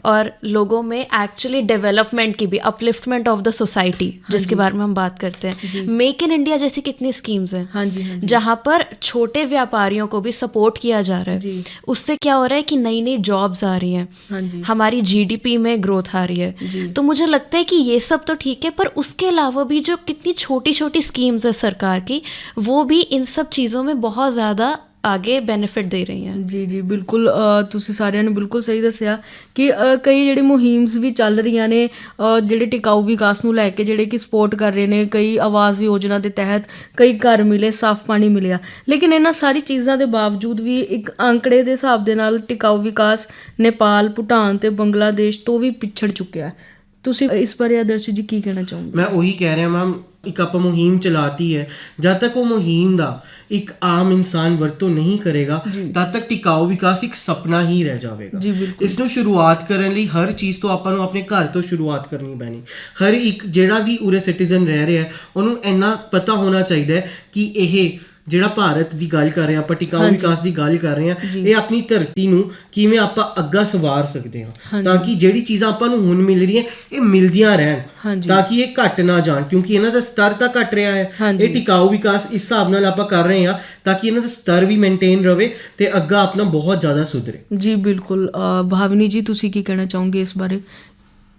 और लोगों में एक्चुअली डेवलपमेंट की भी अपलिफ्टमेंट ऑफ़ द सोसाइटी जिसके बारे में हम बात करते हैं। मेक इन इंडिया जैसी कितनी स्कीम्स हैं? हाँ जी हाँ जहाँ पर छोटे व्यापारियों को भी सपोर्ट किया जा रहा है। उससे क्या हो रहा है कि नई नई जॉब्स आ रही हैं। हाँ जी। हमारी जीडीपी में ग्रोथ आ रही है। तो मुझे लगता है कि ये सब तो ठीक है पर उसके अलावा भी जो कितनी छोटी छोटी स्कीम्स है सरकार की वो भी इन सब चीज़ों में बहुत ज़्यादा आगे बेनिफिट दे रही हैं ਜੀ ਜੀ ਬਿਲਕੁਲ ਅ, ਤੁਸੀਂ ਸਾਰਿਆਂ ਨੇ ਬਿਲਕੁਲ ਸਹੀ ਦੱਸਿਆ ਕਿ ਅ, ਕਈ ਜਿਹੜੇ ਮੁਹਿੰਮਸ ਵੀ ਚੱਲ ਰਹੀਆਂ ਨੇ ਅ, ਜਿਹੜੇ ਟਿਕਾਊ ਵਿਕਾਸ ਨੂੰ ਲੈ ਕੇ ਜਿਹੜੇ ਕਿ ਸਪੋਰਟ ਕਰ ਰਹੇ ਨੇ ਕਈ ਆਵਾਜ਼ ਯੋਜਨਾ ਦੇ ਤਹਿਤ ਕਈ ਘਰ ਮਿਲੇ ਸਾਫ਼ ਪਾਣੀ ਮਿਲਿਆ ਲੇਕਿਨ ਇਹਨਾਂ ਸਾਰੀ ਚੀਜ਼ਾਂ ਦੇ ਬਾਵਜੂਦ ਵੀ ਇੱਕ ਅੰਕੜੇ ਦੇ ਹਿਸਾਬ ਦੇ ਨਾਲ ਟਿਕਾਊ ਵਿਕਾਸ ਨੇਪਾਲ ਭੂਟਾਨ ਤੇ ਬੰਗਲਾਦੇਸ਼ ਤੋਂ ਵੀ ਪਿਛੜ ਚੁੱਕਿਆ ਹੈ ਤੁਸੀਂ ਇਸ ਬਾਰੇ ਆਦਰਸ਼ ਜੀ ਕੀ ਕਹਿਣਾ ਚਾਹੋਗੇ? ਮੈਂ ਉਹੀ ਕਹਿ ਰਿਹਾ ਮੈਮ ਇੱਕ ਆਪਾਂ ਮੁਹਿੰਮ ਚਲਾਤੀ ਹੈ ਜਦ ਤੱਕ ਉਹ ਮੁਹਿੰਮ ਦਾ ਇੱਕ ਆਮ ਇਨਸਾਨ ਵਰਤੋਂ ਨਹੀਂ ਕਰੇਗਾ ਤਦ ਤੱਕ ਟਿਕਾਊ ਵਿਕਾਸ ਇੱਕ ਸੁਪਨਾ ਹੀ ਰਹਿ ਜਾਵੇਗਾ। ਇਸ ਨੂੰ ਸ਼ੁਰੂਆਤ ਕਰਨ ਲਈ ਹਰ ਚੀਜ਼ ਤੋਂ ਆਪਾਂ ਨੂੰ ਆਪਣੇ ਘਰ ਤੋਂ ਸ਼ੁਰੂਆਤ ਕਰਨੀ ਪੈਣੀ। ਹਰ ਇੱਕ ਜਿਹੜਾ ਵੀ ਉਰੇ ਸਿਟੀਜ਼ਨ ਰਹਿ ਰਿਹਾ ਉਹਨੂੰ ਇੰਨਾ ਪਤਾ ਹੋਣਾ ਚਾਹੀਦਾ ਹੈ ਕਿ ਇਹ ਜਿਹੜਾ ਭਾਰਤ ਦੀ ਗੱਲ ਕਰ ਰਹੇ ਹਾਂ ਆਪਾਂ ਟਿਕਾਊ। ਵਿਕਾਸ ਦੀ ਗੱਲ ਕਰ ਰਹੇ ਜੀ। ਇਹ ਆਪਣੀ ਧਰਤੀ ਨੂੰ ਕਿਵੇਂ ਆਪਾਂ ਅੱਗਾ ਸਵਾਰ ਸਕਦੇ ਹਾਂ। ਤਾਂ ਕਿ ਜਿਹੜੀ ਚੀਜ਼ਾਂ ਆਪਾਂ ਨੂੰ ਹੁਣ ਮਿਲ ਰਹੀਆਂ ਇਹ ਮਿਲਦੀਆਂ ਰਹਿਣ। ਤਾਂ ਕਿ ਇਹ ਘਟ ਨਾ ਜਾਣ ਕਿਉਂਕਿ ਇਹਨਾਂ ਦਾ ਸਤਰ ਤਾਂ ਘਟ ਰਿਹਾ ਹੈ। ਇਹ ਟਿਕਾਊ ਵਿਕਾਸ ਇਸ ਹਿਸਾਬ ਨਾਲ ਆਪਾਂ ਕਰ ਰਹੇ ਹਾਂ ਤਾਂ ਕਿ ਇਹਨਾਂ ਦਾ ਸਤਰ ਵੀ ਮੇਨਟੇਨ ਰਵੇ ਤੇ ਅੱਗਾ ਆਪਣਾ ਬਹੁਤ ਜ਼ਿਆਦਾ ਸੁਧਰੇ ਜੀ ਬਿਲਕੁਲ ਭਾਵਨੀ ਜੀ ਤੁਸੀਂ ਕੀ ਕਹਿਣਾ ਚਾਹੋਗੇ ਇਸ ਬਾਰੇ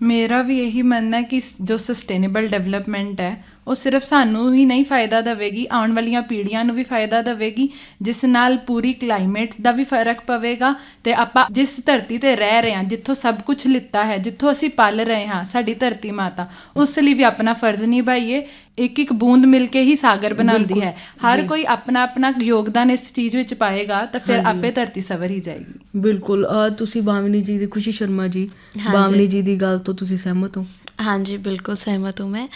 ਮੇਰਾ ਵੀ ਇਹੀ ਮੰਨਣਾ ਹੈ ਕਿ ਜੋ ਸਸਟੇਨੇਬਲ ਡਿਵੈਲਪਮੈਂਟ ਹੈ ਉਹ ਸਿਰਫ ਸਾਨੂੰ ਹੀ ਨਹੀਂ ਫਾਇਦਾ ਦੇਵੇਗੀ ਆਉਣ ਵਾਲੀਆਂ ਪੀੜ੍ਹੀਆਂ ਨੂੰ ਵੀ ਫਾਇਦਾ ਦੇਵੇਗੀ ਜਿਸ ਨਾਲ ਪੂਰੀ ਕਲਾਈਮੇਟ ਦਾ ਵੀ ਫ਼ਰਕ ਪਵੇਗਾ ਤੇ ਆਪਾਂ ਜਿਸ ਧਰਤੀ ਤੇ ਰਹਿ ਰਹੇ ਹਾਂ ਜਿੱਥੋਂ ਸਭ ਕੁਝ ਲਿੱਤਾ ਹੈ ਜਿੱਥੋਂ ਅਸੀਂ ਪਲ ਰਹੇ ਹਾਂ ਸਾਡੀ ਧਰਤੀ ਮਾਤਾ ਉਸ ਲਈ ਵੀ ਆਪਣਾ ਫਰਜ਼ ਨਿਭਾਈਏ। ਇੱਕ ਇੱਕ ਬੂੰਦ ਮਿਲ ਕੇ ਹੀ ਸਾਗਰ ਬਣਾਉਂਦੀ ਹੈ। ਹਰ ਕੋਈ ਆਪਣਾ ਆਪਣਾ ਯੋਗਦਾਨ ਇਸ ਚੀਜ਼ ਵਿੱਚ ਪਾਏਗਾ ਤਾਂ ਫਿਰ ਆਪੇ ਧਰਤੀ ਸਵਰ ਹੀ ਜਾਏਗੀ। ਬਿਲਕੁਲ ਤੁਸੀਂ ਬਾਵਨੀ ਜੀ ਦੀ ਖੁਸ਼ੀ ਸ਼ਰਮਾ ਜੀ जी। ਜੀ ਦੀ ਗੱਲ ਤੋਂ ਤੁਸੀਂ ਸਹਿਮਤ ਹੋ? हाँ जी बिल्कुल सहमत हूँ मैं।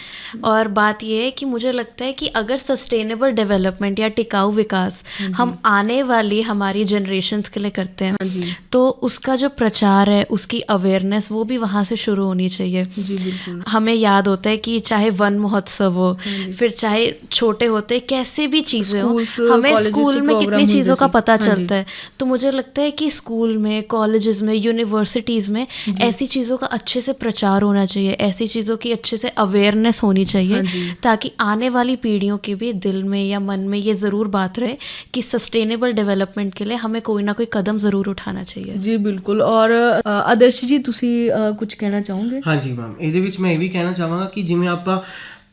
और बात यह है कि मुझे लगता है कि अगर सस्टेनेबल डेवलपमेंट या टिकाऊ विकास हम आने वाली हमारी जनरेशन्स के लिए करते हाँ हैं तो उसका जो प्रचार है उसकी अवेयरनेस वो भी वहाँ से शुरू होनी चाहिए। जी बिल्कुल। हमें याद होता है कि चाहे वन महोत्सव हो फिर चाहे छोटे होते कैसे भी चीज़ें हो हमें स्कूल में कितनी चीज़ों का पता हाँ चलता है। तो मुझे लगता है कि स्कूल में कॉलेज में यूनिवर्सिटीज़ में ऐसी चीज़ों का अच्छे से प्रचार होना चाहिए ऐसी चीज़ों की अच्छे से अवेयरनेस होनी हाँ चाहिए जी। ताकि आने वाली पीढ़ियों के भी दिल में या मन में ये ज़रूर बात रहे कि सस्टेनेबल डेवलपमेंट के लिए हमें कोई ना कोई कदम ज़रूर उठाना चाहिए ਜੀ ਬਿਲਕੁਲ ਔਰ ਅ, ਆਦਰਸ਼ ਜੀ ਤੁਸੀਂ ਅ, ਕੁਝ ਕਹਿਣਾ ਚਾਹੋਗੇ ਹਾਂਜੀ ਮੈਮ ਇਹਦੇ ਵਿੱਚ ਮੈਂ ਇਹ ਵੀ ਕਹਿਣਾ ਚਾਹਾਂਗਾ ਕਿ ਜਿਵੇਂ ਆਪਾਂ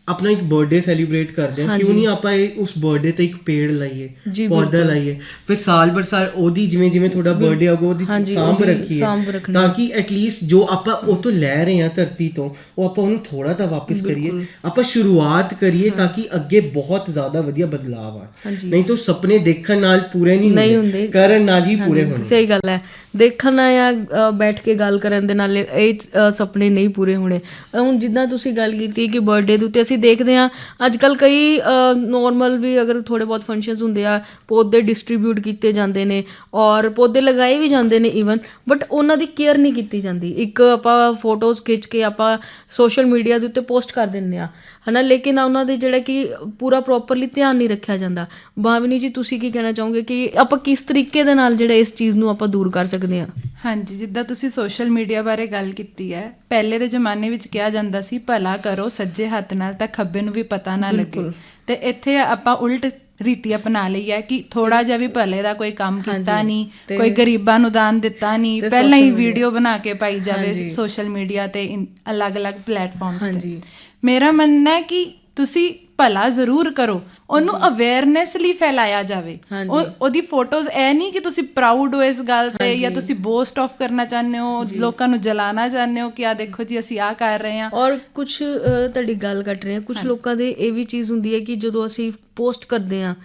ਆਪਣਾ ਇੱਕ ਬਰਥਡੇ ਸੈਲੀਬ੍ਰੇਟ ਕਰਦੇ ਹਾਂ। ਕਿਉਂ ਨਹੀਂ ਆਪਾਂ ਇਹ ਉਸ ਬਰਥਡੇ ਤੇ ਇੱਕ ਪੇੜ ਲਾਈਏ ਪੌਦਾ। ਲਾਈਏ ਫਿਰ ਸਾਲ ਬਰ ਸਾਲ ਉਹਦੀ ਜਿਵੇਂ ਜਿਵੇਂ ਤੁਹਾਡਾ ਬਰਥਡੇ ਆਊਗਾ ਉਹਦੀ ਸਾਂਭ ਰੱਖੀਏ। ਤਾਂ ਕਿ ਐਟਲੀਸਟ ਜੋ ਆਪਾਂ ਉਹ ਤੋਂ ਲੈ ਰਹੇ ਹਾਂ ਧਰਤੀ ਤੋਂ ਉਹ ਆਪਾਂ ਉਹਨੂੰ ਥੋੜਾ ਤਾਂ ਵਾਪਸ ਕਰੀਏ ਆਪਾਂ ਸ਼ੁਰੂਆਤ ਕਰੀਏ ਤਾਂ ਕਿ ਅੱਗੇ ਬਹੁਤ ਜ਼ਿਆਦਾ ਵਧੀਆ ਬਦਲਾਅ ਹਾਂਜੀ। ਨਹੀਂ ਤਾਂ ਸੁਪਨੇ ਦੇਖਣ ਨਾਲ ਪੂਰੇ ਨਹੀਂ ਹੁੰਦੇ ਹੁੰਦੇ। ਕਰਨ ਨਾਲ ਹੀ ਪੂਰੇ ਹੋਣਗੇ ਸਹੀ ਗੱਲ ਹੈ ਦੇਖਣਾ ਜਾਂ ਬੈਠ ਕੇ ਗੱਲ ਕਰਨ ਦੇ ਨਾਲ ਇਹ ਅ, ਸੁਪਨੇ ਨਹੀਂ ਪੂਰੇ ਹੋਣੇ। ਹੁਣ ਜਿੱਦਾਂ ਤੁਸੀਂ ਗੱਲ ਕੀਤੀ ਕਿ ਬਰਥਡੇ ਦੇ ਉੱਤੇ ਅਸੀਂ ਦੇਖਦੇ ਹਾਂ ਅੱਜ ਕੱਲ ਕਈ ਨੋਰਮਲ ਵੀ ਅਗਰ ਥੋੜੇ ਬਹੁਤ ਫੰਕਸ਼ਨਸ ਹੁੰਦੇ ਆ ਪੌਦੇ ਡਿਸਟ੍ਰੀਬਿਊਟ ਕੀਤੇ ਜਾਂਦੇ ਨੇ ਔਰ ਪੌਦੇ ਲਗਾਏ ਵੀ ਜਾਂਦੇ ਨੇ ਈਵਨ ਬਟ ਉਹਨਾਂ ਦੀ ਕੇਅਰ ਨਹੀਂ ਕੀਤੀ ਜਾਂਦੀ। ਇੱਕ ਆਪਾਂ ਫੋਟੋਜ਼ ਖਿੱਚ ਕੇ ਆਪਾਂ ਸੋਸ਼ਲ ਮੀਡੀਆ ਦੇ ਉੱਤੇ ਪੋਸਟ ਕਰ ਦਿੰਦੇ ਆ ਹਨਾ? ਲੇਕਿਨ ਉਹਨਾਂ ਦੇ ਜਿਹੜਾ ਕਿ ਪੂਰਾ ਪ੍ਰੋਪਰਲੀ ਧਿਆਨ ਨਹੀਂ ਰੱਖਿਆ ਜਾਂਦਾ। ਭਾਵਨੀ ਜੀ ਤੁਸੀਂ ਕੀ ਕਹਿਣਾ ਚਾਹੋਗੇ ਕਿ ਆਪਾਂ ਕਿਸ ਤਰੀਕੇ ਦੇ ਨਾਲ ਜਿਹੜਾ ਇਸ ਚੀਜ਼ ਨੂੰ ਆਪਾਂ ਦੂਰ ਕਰ ਸਕਦੇ ਹਾਂ ਹਾਂਜੀ ਜਿੱਦਾਂ ਤੁਸੀਂ ਸੋਸ਼ਲ ਮੀਡੀਆ ਬਾਰੇ ਗੱਲ ਕੀਤੀ ਹੈ ਪਹਿਲੇ ਦੇ ਜ਼ਮਾਨੇ ਵਿੱਚ ਕਿਹਾ ਜਾਂਦਾ ਸੀ ਭਲਾ ਕਰੋ ਸੱਜੇ ਹੱਥ ਨਾਲ ਤਾਂ ਖੱਬੇ ਨੂੰ ਵੀ ਪਤਾ ਨਾ ਲੱਗੇ। ਤੇ ਇੱਥੇ ਆਪਾਂ ਉਲਟ ਰੀਤੀ ਅਪਣਾ ਲਈ ਹੈ ਕਿ ਥੋੜਾ ਜਿਹਾ ਵੀ ਭਲੇ ਦਾ ਕੋਈ ਕੰਮ ਕੀਤਾ ਨਹੀਂ ਕੋਈ ਗਰੀਬਾਂ ਨੂੰ ਦਾਨ ਦਿੱਤਾ ਨਹੀਂ ਪਹਿਲਾਂ ਹੀ ਵੀਡੀਓ ਬਣਾ ਕੇ ਪਾਈ ਜਾਵੇ। ਸੋਸ਼ਲ ਮੀਡੀਆ ਤੇ ਅਲੱਗ-ਅਲੱਗ ਪਲੇਟਫਾਰਮਸ ਤੇ। ਮੇਰਾ ਮੰਨਣਾ ਹੈ ਕਿ ਤੁਸੀਂ ਭਲਾ ਜ਼ਰੂਰ ਕਰੋ। ਉਹਨੂੰ ਅਵੇਅਰਨੈਸ ਲਈ ਫੈਲਾਇਆ ਜਾਵੇ। ਉਹ ਉਹਦੀ ਫੋਟੋਜ਼ ਐ ਨਹੀਂ ਕਿ ਤੁਸੀਂ ਪ੍ਰਾਊਡ ਹੋ ਇਸ ਗੱਲ ਤੇ ਜਾਂ ਤੁਸੀਂ ਬੋਸਟ ਆਫ ਕਰਨਾ ਚਾਹੁੰਦੇ ਹੋ ਲੋਕਾਂ ਨੂੰ ਜਲਾਣਾ ਚਾਹੁੰਦੇ ਹੋ ਕਿ ਆ ਦੇਖੋ ਜੀ ਅਸੀਂ ਆ ਕਰ ਰਹੇ ਹਾਂ। ਔਰ ਕੁਝ ਤੁਹਾਡੀ ਗੱਲ ਕੱਟ ਰਹੇ ਹਾਂ। ਕੁਝ ਲੋਕਾਂ ਦੇ ਇਹ ਵੀ ਚੀਜ਼ ਹੁੰਦੀ ਹੈ ਕਿ ਜਦੋਂ ਅਸੀਂ ਪੋਸਟ ਕਰਦੇ ਹਾਂ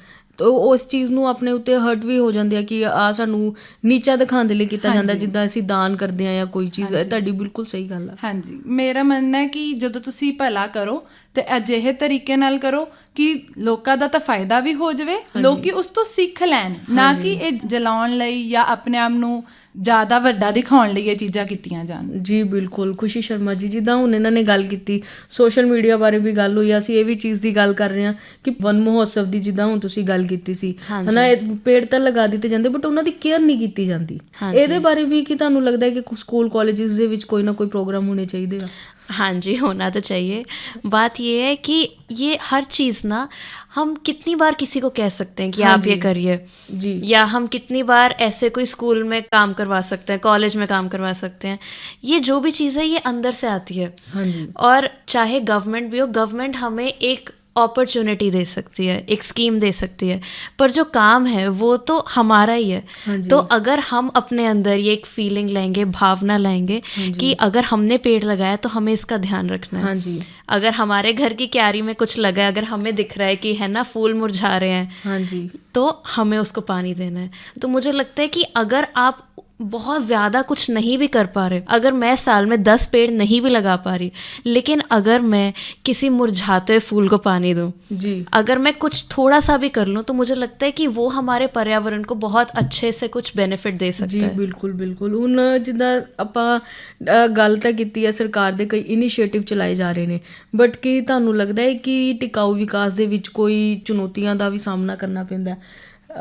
ਉਸ ਚੀਜ਼ ਨੂੰ ਆਪਣੇ ਉੱਤੇ ਹਰਟ ਵੀ ਹੋ ਜਾਂਦੀ ਹੈ ਕਿ ਆ ਸਾਨੂੰ ਨੀਚਾ ਦਿਖਾਉਣ ਦੇ ਲਈ ਕੀਤਾ ਜਾਂਦਾ ਜਿੱਦਾਂ ਅਸੀਂ ਦਾਨ ਕਰਦੇ ਆ ਜਾਂ ਕੋਈ ਚੀਜ਼ ਇਹ ਤੁਹਾਡੀ ਬਿਲਕੁਲ ਸਹੀ ਗੱਲ ਆ। ਹਾਂਜੀ। ਮੇਰਾ ਮੰਨਣਾ ਹੈ ਕਿ ਜਦੋਂ ਤੁਸੀਂ ਭਲਾ ਕਰੋ ਤੇ ਅਜਿਹੇ ਤਰੀਕੇ ਨਾਲ ਕਰੋ ਕਿ ਲੋਕਾਂ ਦਾ ਤਾਂ ਫਾਇਦਾ ਵੀ ਹੋ ਜਾਵੇ ਲੋਕੀ ਉਸ ਤੋਂ ਸਿੱਖ ਲੈਣ ਨਾ ਕਿ ਇਹ ਜਲਾਉਣ ਲਈ ਜਾਂ ਆਪਣੇ ਆਪ ਨੂੰ ਜ਼ਿਆਦਾ ਵੱਡਾ ਦਿਖਾਉਣ ਲਈ ਇਹ ਚੀਜ਼ਾਂ ਕੀਤੀਆਂ ਜਾਣ। ਜੀ ਬਿਲਕੁਲ। ਖੁਸ਼ੀ ਸ਼ਰਮਾ ਜੀ ਜਿੱਦਾਂ ਹੁਣ ਇਹਨਾਂ ਨੇ ਗੱਲ ਕੀਤੀ ਸੋਸ਼ਲ ਮੀਡੀਆ ਬਾਰੇ ਵੀ ਗੱਲ ਹੋਈ ਅਸੀਂ ਇਹ ਵੀ ਚੀਜ਼ ਦੀ ਗੱਲ ਕਰ ਰਹੇ ਹਾਂ ਕਿ ਵਨ ਮਹੋਤਸਵ ਦੀ ਜਿੱਦਾਂ ਹੁਣ ਤੁਸੀਂ ਗੱਲ ਕੀਤੀ ਸੀ। ਹਨਾ ਇਹ ਪੇੜ ਤਾਂ ਲਗਾ ਦਿੱਤੇ ਜਾਂਦੇ ਬਟ ਉਹਨਾਂ ਦੀ ਕੇਅਰ ਨਹੀਂ ਕੀਤੀ ਜਾਂਦੀ। ਇਹਦੇ ਬਾਰੇ ਵੀ ਕੀ ਤੁਹਾਨੂੰ ਲੱਗਦਾ ਹੈ ਕਿ ਸਕੂਲ ਕਾਲਜਸ ਦੇ ਵਿੱਚ ਕੋਈ ਨਾ ਕੋਈ ਪ੍ਰੋਗਰਾਮ ਹੋਣੇ ਚਾਹੀਦੇ ਆ? हाँ जी होना तो चाहिए। बात ये है कि ये हर चीज़ ना हम कितनी बार किसी को कह सकते हैं कि हाँ आप ये करिए। जी। या हम कितनी बार ऐसे कोई स्कूल में काम करवा सकते हैं कॉलेज में काम करवा सकते हैं। ये जो भी चीज़ है ये अंदर से आती है। हाँ जी। और चाहे गवर्नमेंट भी हो गवर्नमेंट हमें एक अपॉर्चुनिटी दे सकती है एक स्कीम दे सकती है। पर जो काम है वो तो हमारा ही हाँ। है। तो अगर हम अपने अंदर ये एक फीलिंग लाएँगे भावना लाएँगे कि अगर हमने पेड़ लगाया तो हमें इसका ध्यान रखना है। हाँ जी। अगर हमारे घर की क्यारी में कुछ लगा है अगर हमें दिख रहा है कि है ना फूल मुरझा रहे हैं हाँ जी। तो हमें उसको पानी देना है। तो मुझे लगता है कि अगर आप बहुत ज़्यादा कुछ नहीं भी कर पा रहे अगर मैं साल में दस पेड़ नहीं भी लगा पा रही लेकिन अगर मैं किसी मुरझाते हुए फूल को पानी दूँ जी अगर मैं कुछ थोड़ा सा भी कर लूँ तो मुझे लगता है कि वो हमारे पर्यावरण को बहुत अच्छे से कुछ बेनिफिट दे सकता ਜੀ है ਬਿਲਕੁਲ ਬਿਲਕੁਲ ਹੁਣ ਜਿੱਦਾਂ ਆਪਾਂ ਅ, ਗੱਲ ਤਾਂ ਕੀਤੀ ਹੈ ਸਰਕਾਰ ਦੇ ਕਈ ਇਨੀਸ਼ੀਏਟਿਵ ਚਲਾਏ ਜਾ ਰਹੇ ਨੇ ਬਟ ਕੀ ਤੁਹਾਨੂੰ ਲੱਗਦਾ ਹੈ ਕਿ ਟਿਕਾਊ ਵਿਕਾਸ ਦੇ ਵਿੱਚ ਕੋਈ ਚੁਣੌਤੀਆਂ ਦਾ ਵੀ ਸਾਹਮਣਾ ਕਰਨਾ ਪੈਂਦਾ ਹੈ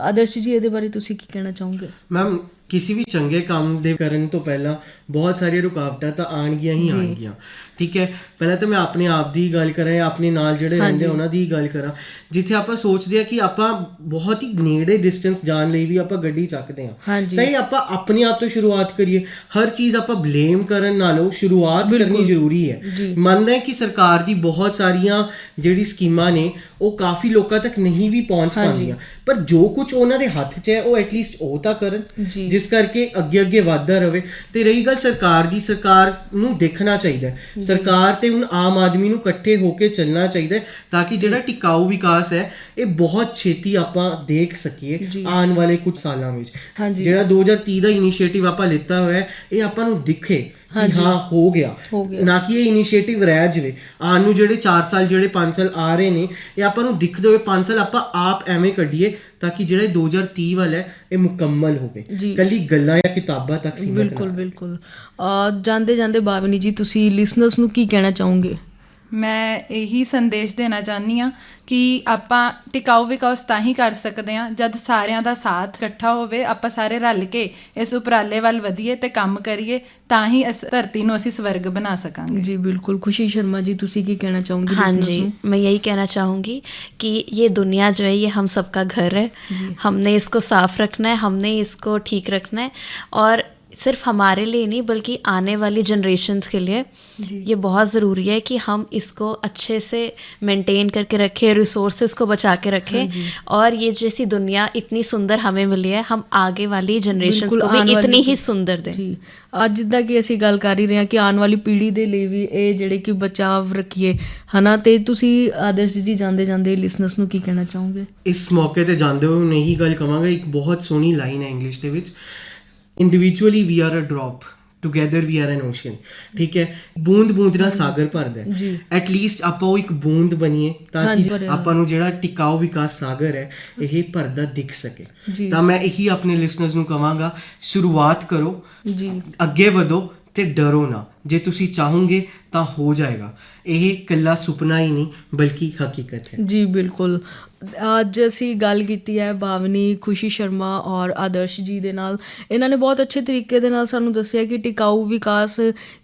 ਆਦਰਸ਼ ਜੀ ਇਹਦੇ ਬਾਰੇ ਤੁਸੀਂ ਕੀ ਕਹਿਣਾ ਚਾਹੋਗੇ ਮੈਮ ਕਿਸੇ ਵੀ ਚੰਗੇ ਕੰਮ ਦੇ ਕਰਨ ਤੋਂ ਪਹਿਲਾਂ ਬਹੁਤ ਸਾਰੀਆਂ ਰੁਕਾਵਟਾਂ ਤਾਂ ਆਣਗੀਆਂ ਹੀ ਆਣਗੀਆਂ ਠੀਕ ਹੈ? ਪਹਿਲਾਂ ਤਾਂ ਮੈਂ ਆਪਣੇ ਆਪ ਦੀ ਗੱਲ ਕਰਾਂ ਜਾਂ ਆਪਣੇ ਨਾਲ ਜਿਹੜੇ ਰਹਿੰਦੇ ਉਹਨਾਂ ਦੀ ਗੱਲ ਕਰਾਂ। ਜਿੱਥੇ ਆਪਾਂ ਸੋਚਦੇ ਆ ਕਿ ਆਪਾਂ ਬਹੁਤ ਹੀ ਨੇੜੇ ਡਿਸਟੈਂਸ ਜਾਣ ਲਈ ਵੀ ਆਪਾਂ ਗੱਡੀ ਚੱਕਦੇ ਆ। ਤਾਂ ਇਹ ਆਪਾਂ ਆਪਣੇ ਆਪ ਤੋਂ ਸ਼ੁਰੂਆਤ ਕਰੀਏ। ਹਰ ਚੀਜ਼ ਆਪਾਂ ਬਲੇਮ ਕਰਨ ਨਾਲੋਂ ਸ਼ੁਰੂਆਤ ਕਰਨੀ ਜ਼ਰੂਰੀ ਹੈ। ਮੰਨਦਾ ਹੈ ਕਿ ਸਰਕਾਰ ਦੀ ਬਹੁਤ ਸਾਰੀਆਂ ਜਿਹੜੀ ਸਕੀਮਾਂ ਨੇ ਉਹ ਕਾਫੀ ਲੋਕਾਂ ਤੱਕ ਨਹੀਂ ਵੀ ਪਹੁੰਚ ਪਾਉਂਦੀਆਂ। ਪਰ ਜੋ ਕੁਝ ਉਹਨਾਂ ਦੇ ਹੱਥ 'ਚ ਹੈ ਉਹ ਐਟਲੀਸਟ ਉਹ ਤਾਂ ਕਰਨ। ਜਿਸ ਕਰਕੇ ਅੱਗੇ ਅੱਗੇ ਵਧਦਾ ਰਵੇ। ਤੇ ਰਹੀ ਗੱਲ ਸਰਕਾਰ ਦੀ ਸਰਕਾਰ ਨੂੰ ਦੇਖਣਾ ਚਾਹੀਦਾ ਸਰਕਾਰ ਤੇ ਹੁਣ ਆਮ ਆਦਮੀ ਨੂੰ ਇਕੱਠੇ ਹੋ ਕੇ ਚੱਲਣਾ ਚਾਹੀਦਾ ਹੈ ਤਾਂ ਕਿ ਜਿਹੜਾ ਟਿਕਾਊ ਵਿਕਾਸ ਹੈ ਇਹ ਬਹੁਤ ਛੇਤੀ ਆਪਾਂ ਦੇਖ ਸਕੀਏ ਆਉਣ ਵਾਲੇ ਕੁਝ ਸਾਲਾਂ ਵਿੱਚ। ਜਿਹੜਾ 2030 ਦਾ ਇਨੀਸ਼ੀਏਟਿਵ ਆਪਾਂ ਲਿੱਤਾ ਹੋਇਆ ਹੈ ਇਹ ਆਪਾਂ ਨੂੰ ਦਿਖੇ। ਕਿ ਹਾਂ ਹੋ ਗਿਆ। ਨਾ ਕਿ ਇਹ ਇਨੀਸ਼ੀਏਟਿਵ ਰਹਿ ਜਾਵੇ। ਆਉਣ ਨੂੰ ਜਿਹੜੇ 4 ਸਾਲ ਜਿਹੜੇ 5 ਸਾਲ ਆ ਰਹੇ ਨੇ ਇਹ ਆਪਾਂ ਨੂੰ ਦਿਖਦੇ ਹੋਏ 5 ਸਾਲ ਆਪਾਂ ਆਪ ਐਵੇਂ ਕੱਢੀਏ ਤਾਂ ਕਿ ਜਿਹੜਾ ਇਹ 2030 ਵਾਲਾ ਹੈ ਇਹ ਮੁਕੰਮਲ ਹੋਵੇ। ਕੱਲੀ ਗੱਲਾਂ ਜਾਂ ਕਿਤਾਬਾਂ ਤੱਕ ਸੀਮਤ ਬਿਲਕੁਲ ਬਿਲਕੁਲ। ਜਾਂਦੇ ਜਾਂਦੇ ਬਾਵਨੀ ਜੀ ਤੁਸੀਂ ਲਿਸਨਰਸ ਨੂੰ ਕੀ ਕਹਿਣਾ ਚਾਹੋਗੇ? ਮੈਂ ਇਹੀ ਸੰਦੇਸ਼ ਦੇਣਾ ਚਾਹਨੀ ਆ ਕਿ ਆਪਾਂ ਟਿਕਾਊ ਵਿਕਾਸ ਤਾਂ ਹੀ ਕਰ ਸਕਦੇ ਆ ਜਦ ਸਾਰਿਆਂ ਦਾ ਸਾਥ ਇਕੱਠਾ ਹੋਵੇ ਆਪਾਂ ਸਾਰੇ ਰਲ ਕੇ ਇਸ ਉਪਰਾਲੇ ਵੱਲ ਵਧੀਏ ਤੇ ਕੰਮ ਕਰੀਏ ਤਾਂ ਹੀ ਇਸ ਧਰਤੀ ਨੂੰ ਅਸੀਂ ਸਵਰਗ ਬਣਾ ਸਕਾਂਗੇ। ਜੀ ਬਿਲਕੁਲ। ਖੁਸ਼ੀ ਸ਼ਰਮਾ ਜੀ ਤੁਸੀਂ ਕੀ ਕਹਿਣਾ ਚਾਹੋਗੇ हाँ जी मैं यही कहना चाहूँगी कि ये दुनिया जो है ये हम सबका घर है हमने इसको साफ रखना है हमने इसको ठीक रखना है ਔਰ सिर्फ हमारे लिए नहीं बल्कि आने वाली जनरेशन्स के लिए ये बहुत ज़रूरी है कि हम इसको अच्छे से मेंटेन करके रखें रिसोर्सेज को बचा के रखें और ये जैसी दुनिया इतनी सुंदर हमें मिली है हम आगे वाली जनरेशन्स बिल्कुल, को भी आने वाली इतनी ही पी- सुंदर दें ਜੀ ਅੱਜ ਜਿੱਦਾਂ ਕਿ ਅਸੀਂ ਗੱਲ ਕਰ ਹੀ ਰਹੇ ਹਾਂ ਕਿ ਆਉਣ ਵਾਲੀ ਪੀੜ੍ਹੀ ਦੇ ਲਈ ਵੀ ਇਹ ਜਿਹੜੇ ਕਿ ਬਚਾਵ ਰੱਖੀਏ ਹਨਾ ਤੇ ਤੁਸੀਂ ਆਦਰਸ਼ ਜੀ ਜਾਂਦੇ ਜਾਂਦੇ ਲਿਸਨਰਸ ਨੂੰ ਕੀ ਕਹਿਣਾ ਚਾਹੋਗੇ ਇਸ ਮੌਕੇ ਤੇ ਜਾਂਦੇ ਹੋਏ ਮੈਂ ਇਹੀ ਗੱਲ ਕਵਾਂਗਾ ਇੱਕ ਬਹੁਤ ਸੋਹਣੀ ਲਾਈਨ ਹੈ ਇੰਗਲਿਸ਼ ਦੇ ਵਿੱਚ individually we are a drop together we are an ocean ਠੀਕ ਹੈ ਬੂੰਦ ਬੂੰਦ ਨਾਲ ਸਾਗਰ ਭਰਦਾ ਹੈ। ਐਟ ਲੀਸਟ ਆਪਾਂ ਉਹ ਇੱਕ ਬੂੰਦ ਬਣੀਏ ਤਾਂ ਕਿ। ਆਪਾਂ ਨੂੰ ਜਿਹੜਾ ਟਿਕਾਊ ਵਿਕਾਸ ਸਾਗਰ ਹੈ ਇਹ ਭਰਦਾ ਦਿਖ ਸਕੇ। ਤਾਂ ਮੈਂ ਇਹੀ ਆਪਣੇ ਲਿਸਨਰਸ ਨੂੰ ਕਵਾਂਗਾ ਸ਼ੁਰੂਆਤ ਕਰੋ ਜੀ ਅੱਗੇ ਵਧੋ ਤੇ ਡਰੋ ਨਾ ਜੇ ਤੁਸੀਂ ਚਾਹੋਗੇ ਤਾਂ ਹੋ ਜਾਏਗਾ ਇਹ ਇਕੱਲਾ ਸੁਪਨਾ ਹੀ ਨਹੀਂ ਬਲਕਿ ਹਕੀਕਤ ਹੈ ਜੀ ਬਿਲਕੁਲ ਅੱਜ ਅਸੀਂ ਗੱਲ ਕੀਤੀ ਹੈ ਭਾਵਨੀ, ਖੁਸ਼ੀ ਸ਼ਰਮਾ ਔਰ ਆਦਰਸ਼ ਜੀ ਦੇ ਨਾਲ। ਇਹਨਾਂ ਨੇ ਬਹੁਤ ਅੱਛੇ ਤਰੀਕੇ ਦੇ ਨਾਲ ਸਾਨੂੰ ਦੱਸਿਆ ਕਿ ਟਿਕਾਊ ਵਿਕਾਸ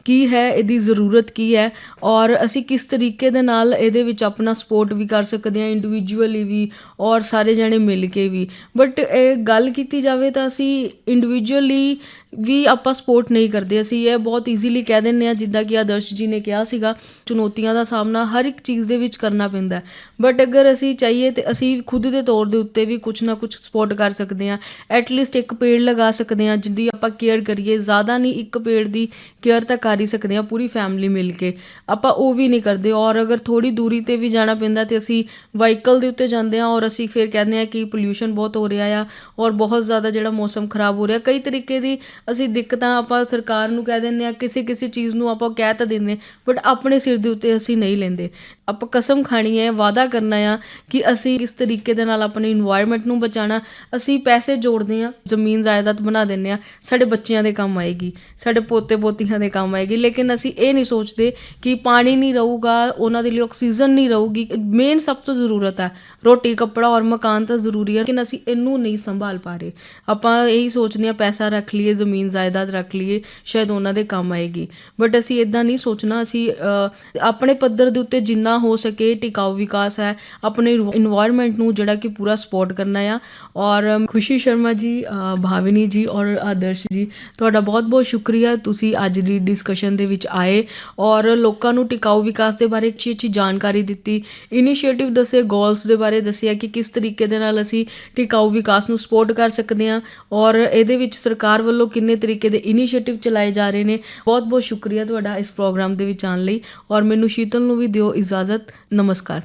ਕੀ ਹੈ, ਇਹਦੀ ਜ਼ਰੂਰਤ ਕੀ ਹੈ ਔਰ ਅਸੀਂ ਕਿਸ ਤਰੀਕੇ ਦੇ ਨਾਲ ਇਹਦੇ ਵਿੱਚ ਆਪਣਾ ਸਪੋਰਟ ਵੀ ਕਰ ਸਕਦੇ ਹਾਂ ਇੰਡੀਵਿਜੂਅਲੀ ਵੀ ਔਰ ਸਾਰੇ ਜਣੇ ਮਿਲ ਕੇ ਵੀ। ਬਟ ਇਹ ਗੱਲ ਕੀਤੀ ਜਾਵੇ ਤਾਂ ਅਸੀਂ ਇੰਡੀਵਿਜੂਅਲੀ ਵੀ ਆਪਾਂ ਸਪੋਰਟ ਨਹੀਂ ਕਰਦੇ, ਅਸੀਂ ਇਹ ਬਹੁਤ ਈਜ਼ੀਲੀ ਕਹਿ ਦਿੰਦੇ ਦਿੰਦੇ ਆ ਜਿੱਦਾਂ ਕਿ ਆਦਰਸ਼ ਜੀ ਨੇ ਕਿਹਾ ਸੀਗਾ, ਚੁਣੌਤੀਆਂ ਦਾ ਸਾਹਮਣਾ ਹਰ ਇੱਕ ਚੀਜ਼ ਦੇ ਵਿੱਚ ਕਰਨਾ ਪੈਂਦਾ ਬਟ ਅਗਰ ਅਸੀਂ ਚਾਹੀਏ ਤੇ ਅਸੀਂ ਖੁਦ ਦੇ ਤੌਰ ਦੇ ਉੱਤੇ ਵੀ ਕੁਝ ਨਾ ਕੁਝ ਸਪੋਰਟ ਕਰ ਸਕਦੇ ਆ ਐਟਲੀਸਟ ਇੱਕ ਪੇੜ ਲਗਾ ਸਕਦੇ ਆ ਜਿੱਦੀ ਆਪਾਂ ਕੇਅਰ ਕਰੀਏ, ਜ਼ਿਆਦਾ ਨਹੀਂ ਇੱਕ ਪੇੜ ਦੀ ਕੇਅਰ ਤਾਂ ਕਰ ਹੀ ਸਕਦੇ ਆ ਪੂਰੀ ਫੈਮਿਲੀ ਮਿਲ ਕੇ। ਆਪਾਂ ਉਹ ਵੀ ਨਹੀਂ ਕਰਦੇ, ਔਰ ਅਗਰ ਥੋੜੀ ਦੂਰੀ ਤੇ ਵੀ ਜਾਣਾ ਪੈਂਦਾ ਤੇ ਅਸੀਂ ਵਾਹੀਕਲ ਦੇ ਉੱਤੇ ਜਾਂਦੇ ਆ ਔਰ ਅਸੀਂ ਫਿਰ ਕਹਿੰਦੇ ਆ ਕਿ ਪੋਲਿਊਸ਼ਨ ਬਹੁਤ ਹੋ ਰਿਹਾ ਆ, ਔਰ ਬਹੁਤ ਜ਼ਿਆਦਾ ਜਿਹੜਾ ਮੌਸਮ ਖਰਾਬ ਹੋ ਰਿਹਾ, ਕਈ ਤਰੀਕੇ ਦੀ ਅਸੀਂ ਦਿੱਕਤਾਂ ਆਪਾਂ ਸਰਕਾਰ ਨੂੰ ਕਹਿ ਦਿੰਦੇ ਆ ਕਿਸੇ ਕਿਸੇ ਚੀਜ਼ ਨੂੰ ਆਪਾਂ ਕਹਿ ਤਾਂ ਦਿੰਦੇ ਬਟ ਆਪਣੇ ਸਿਰ ਦੇ ਉੱਤੇ ਅਸੀਂ ਨਹੀਂ ਲੈਂਦੇ। ਆਪਾਂ ਕਸਮ ਖਾਣੀ ਹੈ, ਵਾਅਦਾ ਕਰਨਾ ਆ ਕਿ ਅਸੀਂ ਇਸ ਤਰੀਕੇ ਦੇ ਨਾਲ ਆਪਣੇ এনवायरमेंट ਨੂੰ ਬਚਾਣਾ ਅਸੀਂ ਪੈਸੇ ਜੋੜਦੇ ਆ ਜ਼ਮੀਨ ਜਾਇਦਾਦ ਬਣਾ ਦਿੰਦੇ ਆ ਸਾਡੇ ਬੱਚਿਆਂ ਦੇ ਕੰਮ ਆਏਗੀ, ਸਾਡੇ ਪੋਤੇ ਪੋਤੀਆਂ ਦੇ ਕੰਮ ਆਏਗੀ, ਲੇਕਿਨ ਅਸੀਂ ਇਹ ਨਹੀਂ ਸੋਚਦੇ ਕਿ ਪਾਣੀ ਨਹੀਂ ਰਹੂਗਾ, ਉਹਨਾਂ ਦੇ ਲਈ ਆਕਸੀਜਨ ਨਹੀਂ ਰਹੂਗੀ। ਮੇਨ ਸਭ ਤੋਂ ਜ਼ਰੂਰਤ ਹੈ, ਰੋਟੀ, ਕੱਪੜਾ ਔਰ ਮਕਾਨ ਤਾਂ ਜ਼ਰੂਰੀ ਹੈ, ਲੇਕਿਨ ਅਸੀਂ ਇਹਨੂੰ ਨਹੀਂ ਸੰਭਾਲ ਪਾ ਰਹੇ। ਆਪਾਂ ਇਹੀ ਸੋਚਦੇ ਆ ਪੈਸਾ ਰੱਖ ਲਈਏ ਜ਼ਮੀਨ ਜਾਇਦਾਦ ਰੱਖ ਲਈਏ, ਸ਼ਾਇਦ ਉਹਨਾਂ ਦੇ ਕੰਮ ਆਏਗੀ। ਬਟ ਅਸੀਂ ਇਦਾਂ ਨਹੀਂ ਸੋਚਣਾ, ਅਸੀਂ ਆਪਣੇ ਪੱਧਰ ਦੇ ਉੱਤੇ ਜਿੰਨਾ ਹੋ ਸਕੇ ਟਿਕਾਊ ਵਿਕਾਸ ਹੈ, ਆਪਣੇ এনवायरमेंट ਨੂੰ ਜਿਹੜਾ ਕਿ ਪੂਰਾ ਸਪੋਰਟ ਕਰਨਾ ਆ। ਔਰ ਖੁਸ਼ੀ ਸ਼ਰਮਾ ਜੀ ਭਾਵਿਨੀ ਜੀ ਔਰ ਆਦਰਸ਼ ਜੀ, ਤੁਹਾਡਾ ਬਹੁਤ-ਬਹੁਤ ਸ਼ੁਕਰੀਆ। ਤੁਸੀਂ ਅੱਜ ਦੀ ਡਿਸਕਸ਼ਨ ਦੇ ਵਿੱਚ ਆਏ ਔਰ ਲੋਕਾਂ ਨੂੰ ਟਿਕਾਊ ਵਿਕਾਸ ਦੇ ਬਾਰੇ ਅੱਛੀ ਅੱਛੀ ਜਾਣਕਾਰੀ ਦਿੱਤੀ। ਇਨੀਸ਼ੀਏਟਿਵ ਦੱਸੇ ਗੋਲਸ ਦੇ ਬਾਰੇ ਦੱਸਿਆ ਕਿ ਕਿਸ ਤਰੀਕੇ ਦੇ ਨਾਲ ਅਸੀਂ ਟਿਕਾਊ ਵਿਕਾਸ ਨੂੰ ਸਪੋਰਟ ਕਰ ਸਕਦੇ ਹਾਂ। ਔਰ ਇਹਦੇ ਵਿੱਚ ਸਰਕਾਰ ਵੱਲੋਂ ਕਿੰਨੇ ਤਰੀਕੇ ਦੇ ਇਨੀਸ਼ੀਏਟਿਵ ਚਲਾਏ ਜਾ ਰਹੇ ਨੇ। ਬਹੁਤ-ਬਹੁਤ ਸ਼ੁਕਰੀਆ ਤੁਹਾਡਾ ਇਸ ਪ੍ਰੋਗਰਾਮ ਦੇ ਵਿੱਚ ਆਉਣ ਲਈ। ਔਰ ਮੈਨੂੰ ਸ਼ੀਤਲ ਨੂੰ ਵੀ ਦਿਓ ਇਜਾਜ਼ਤ। ਨਮਸਕਾਰ।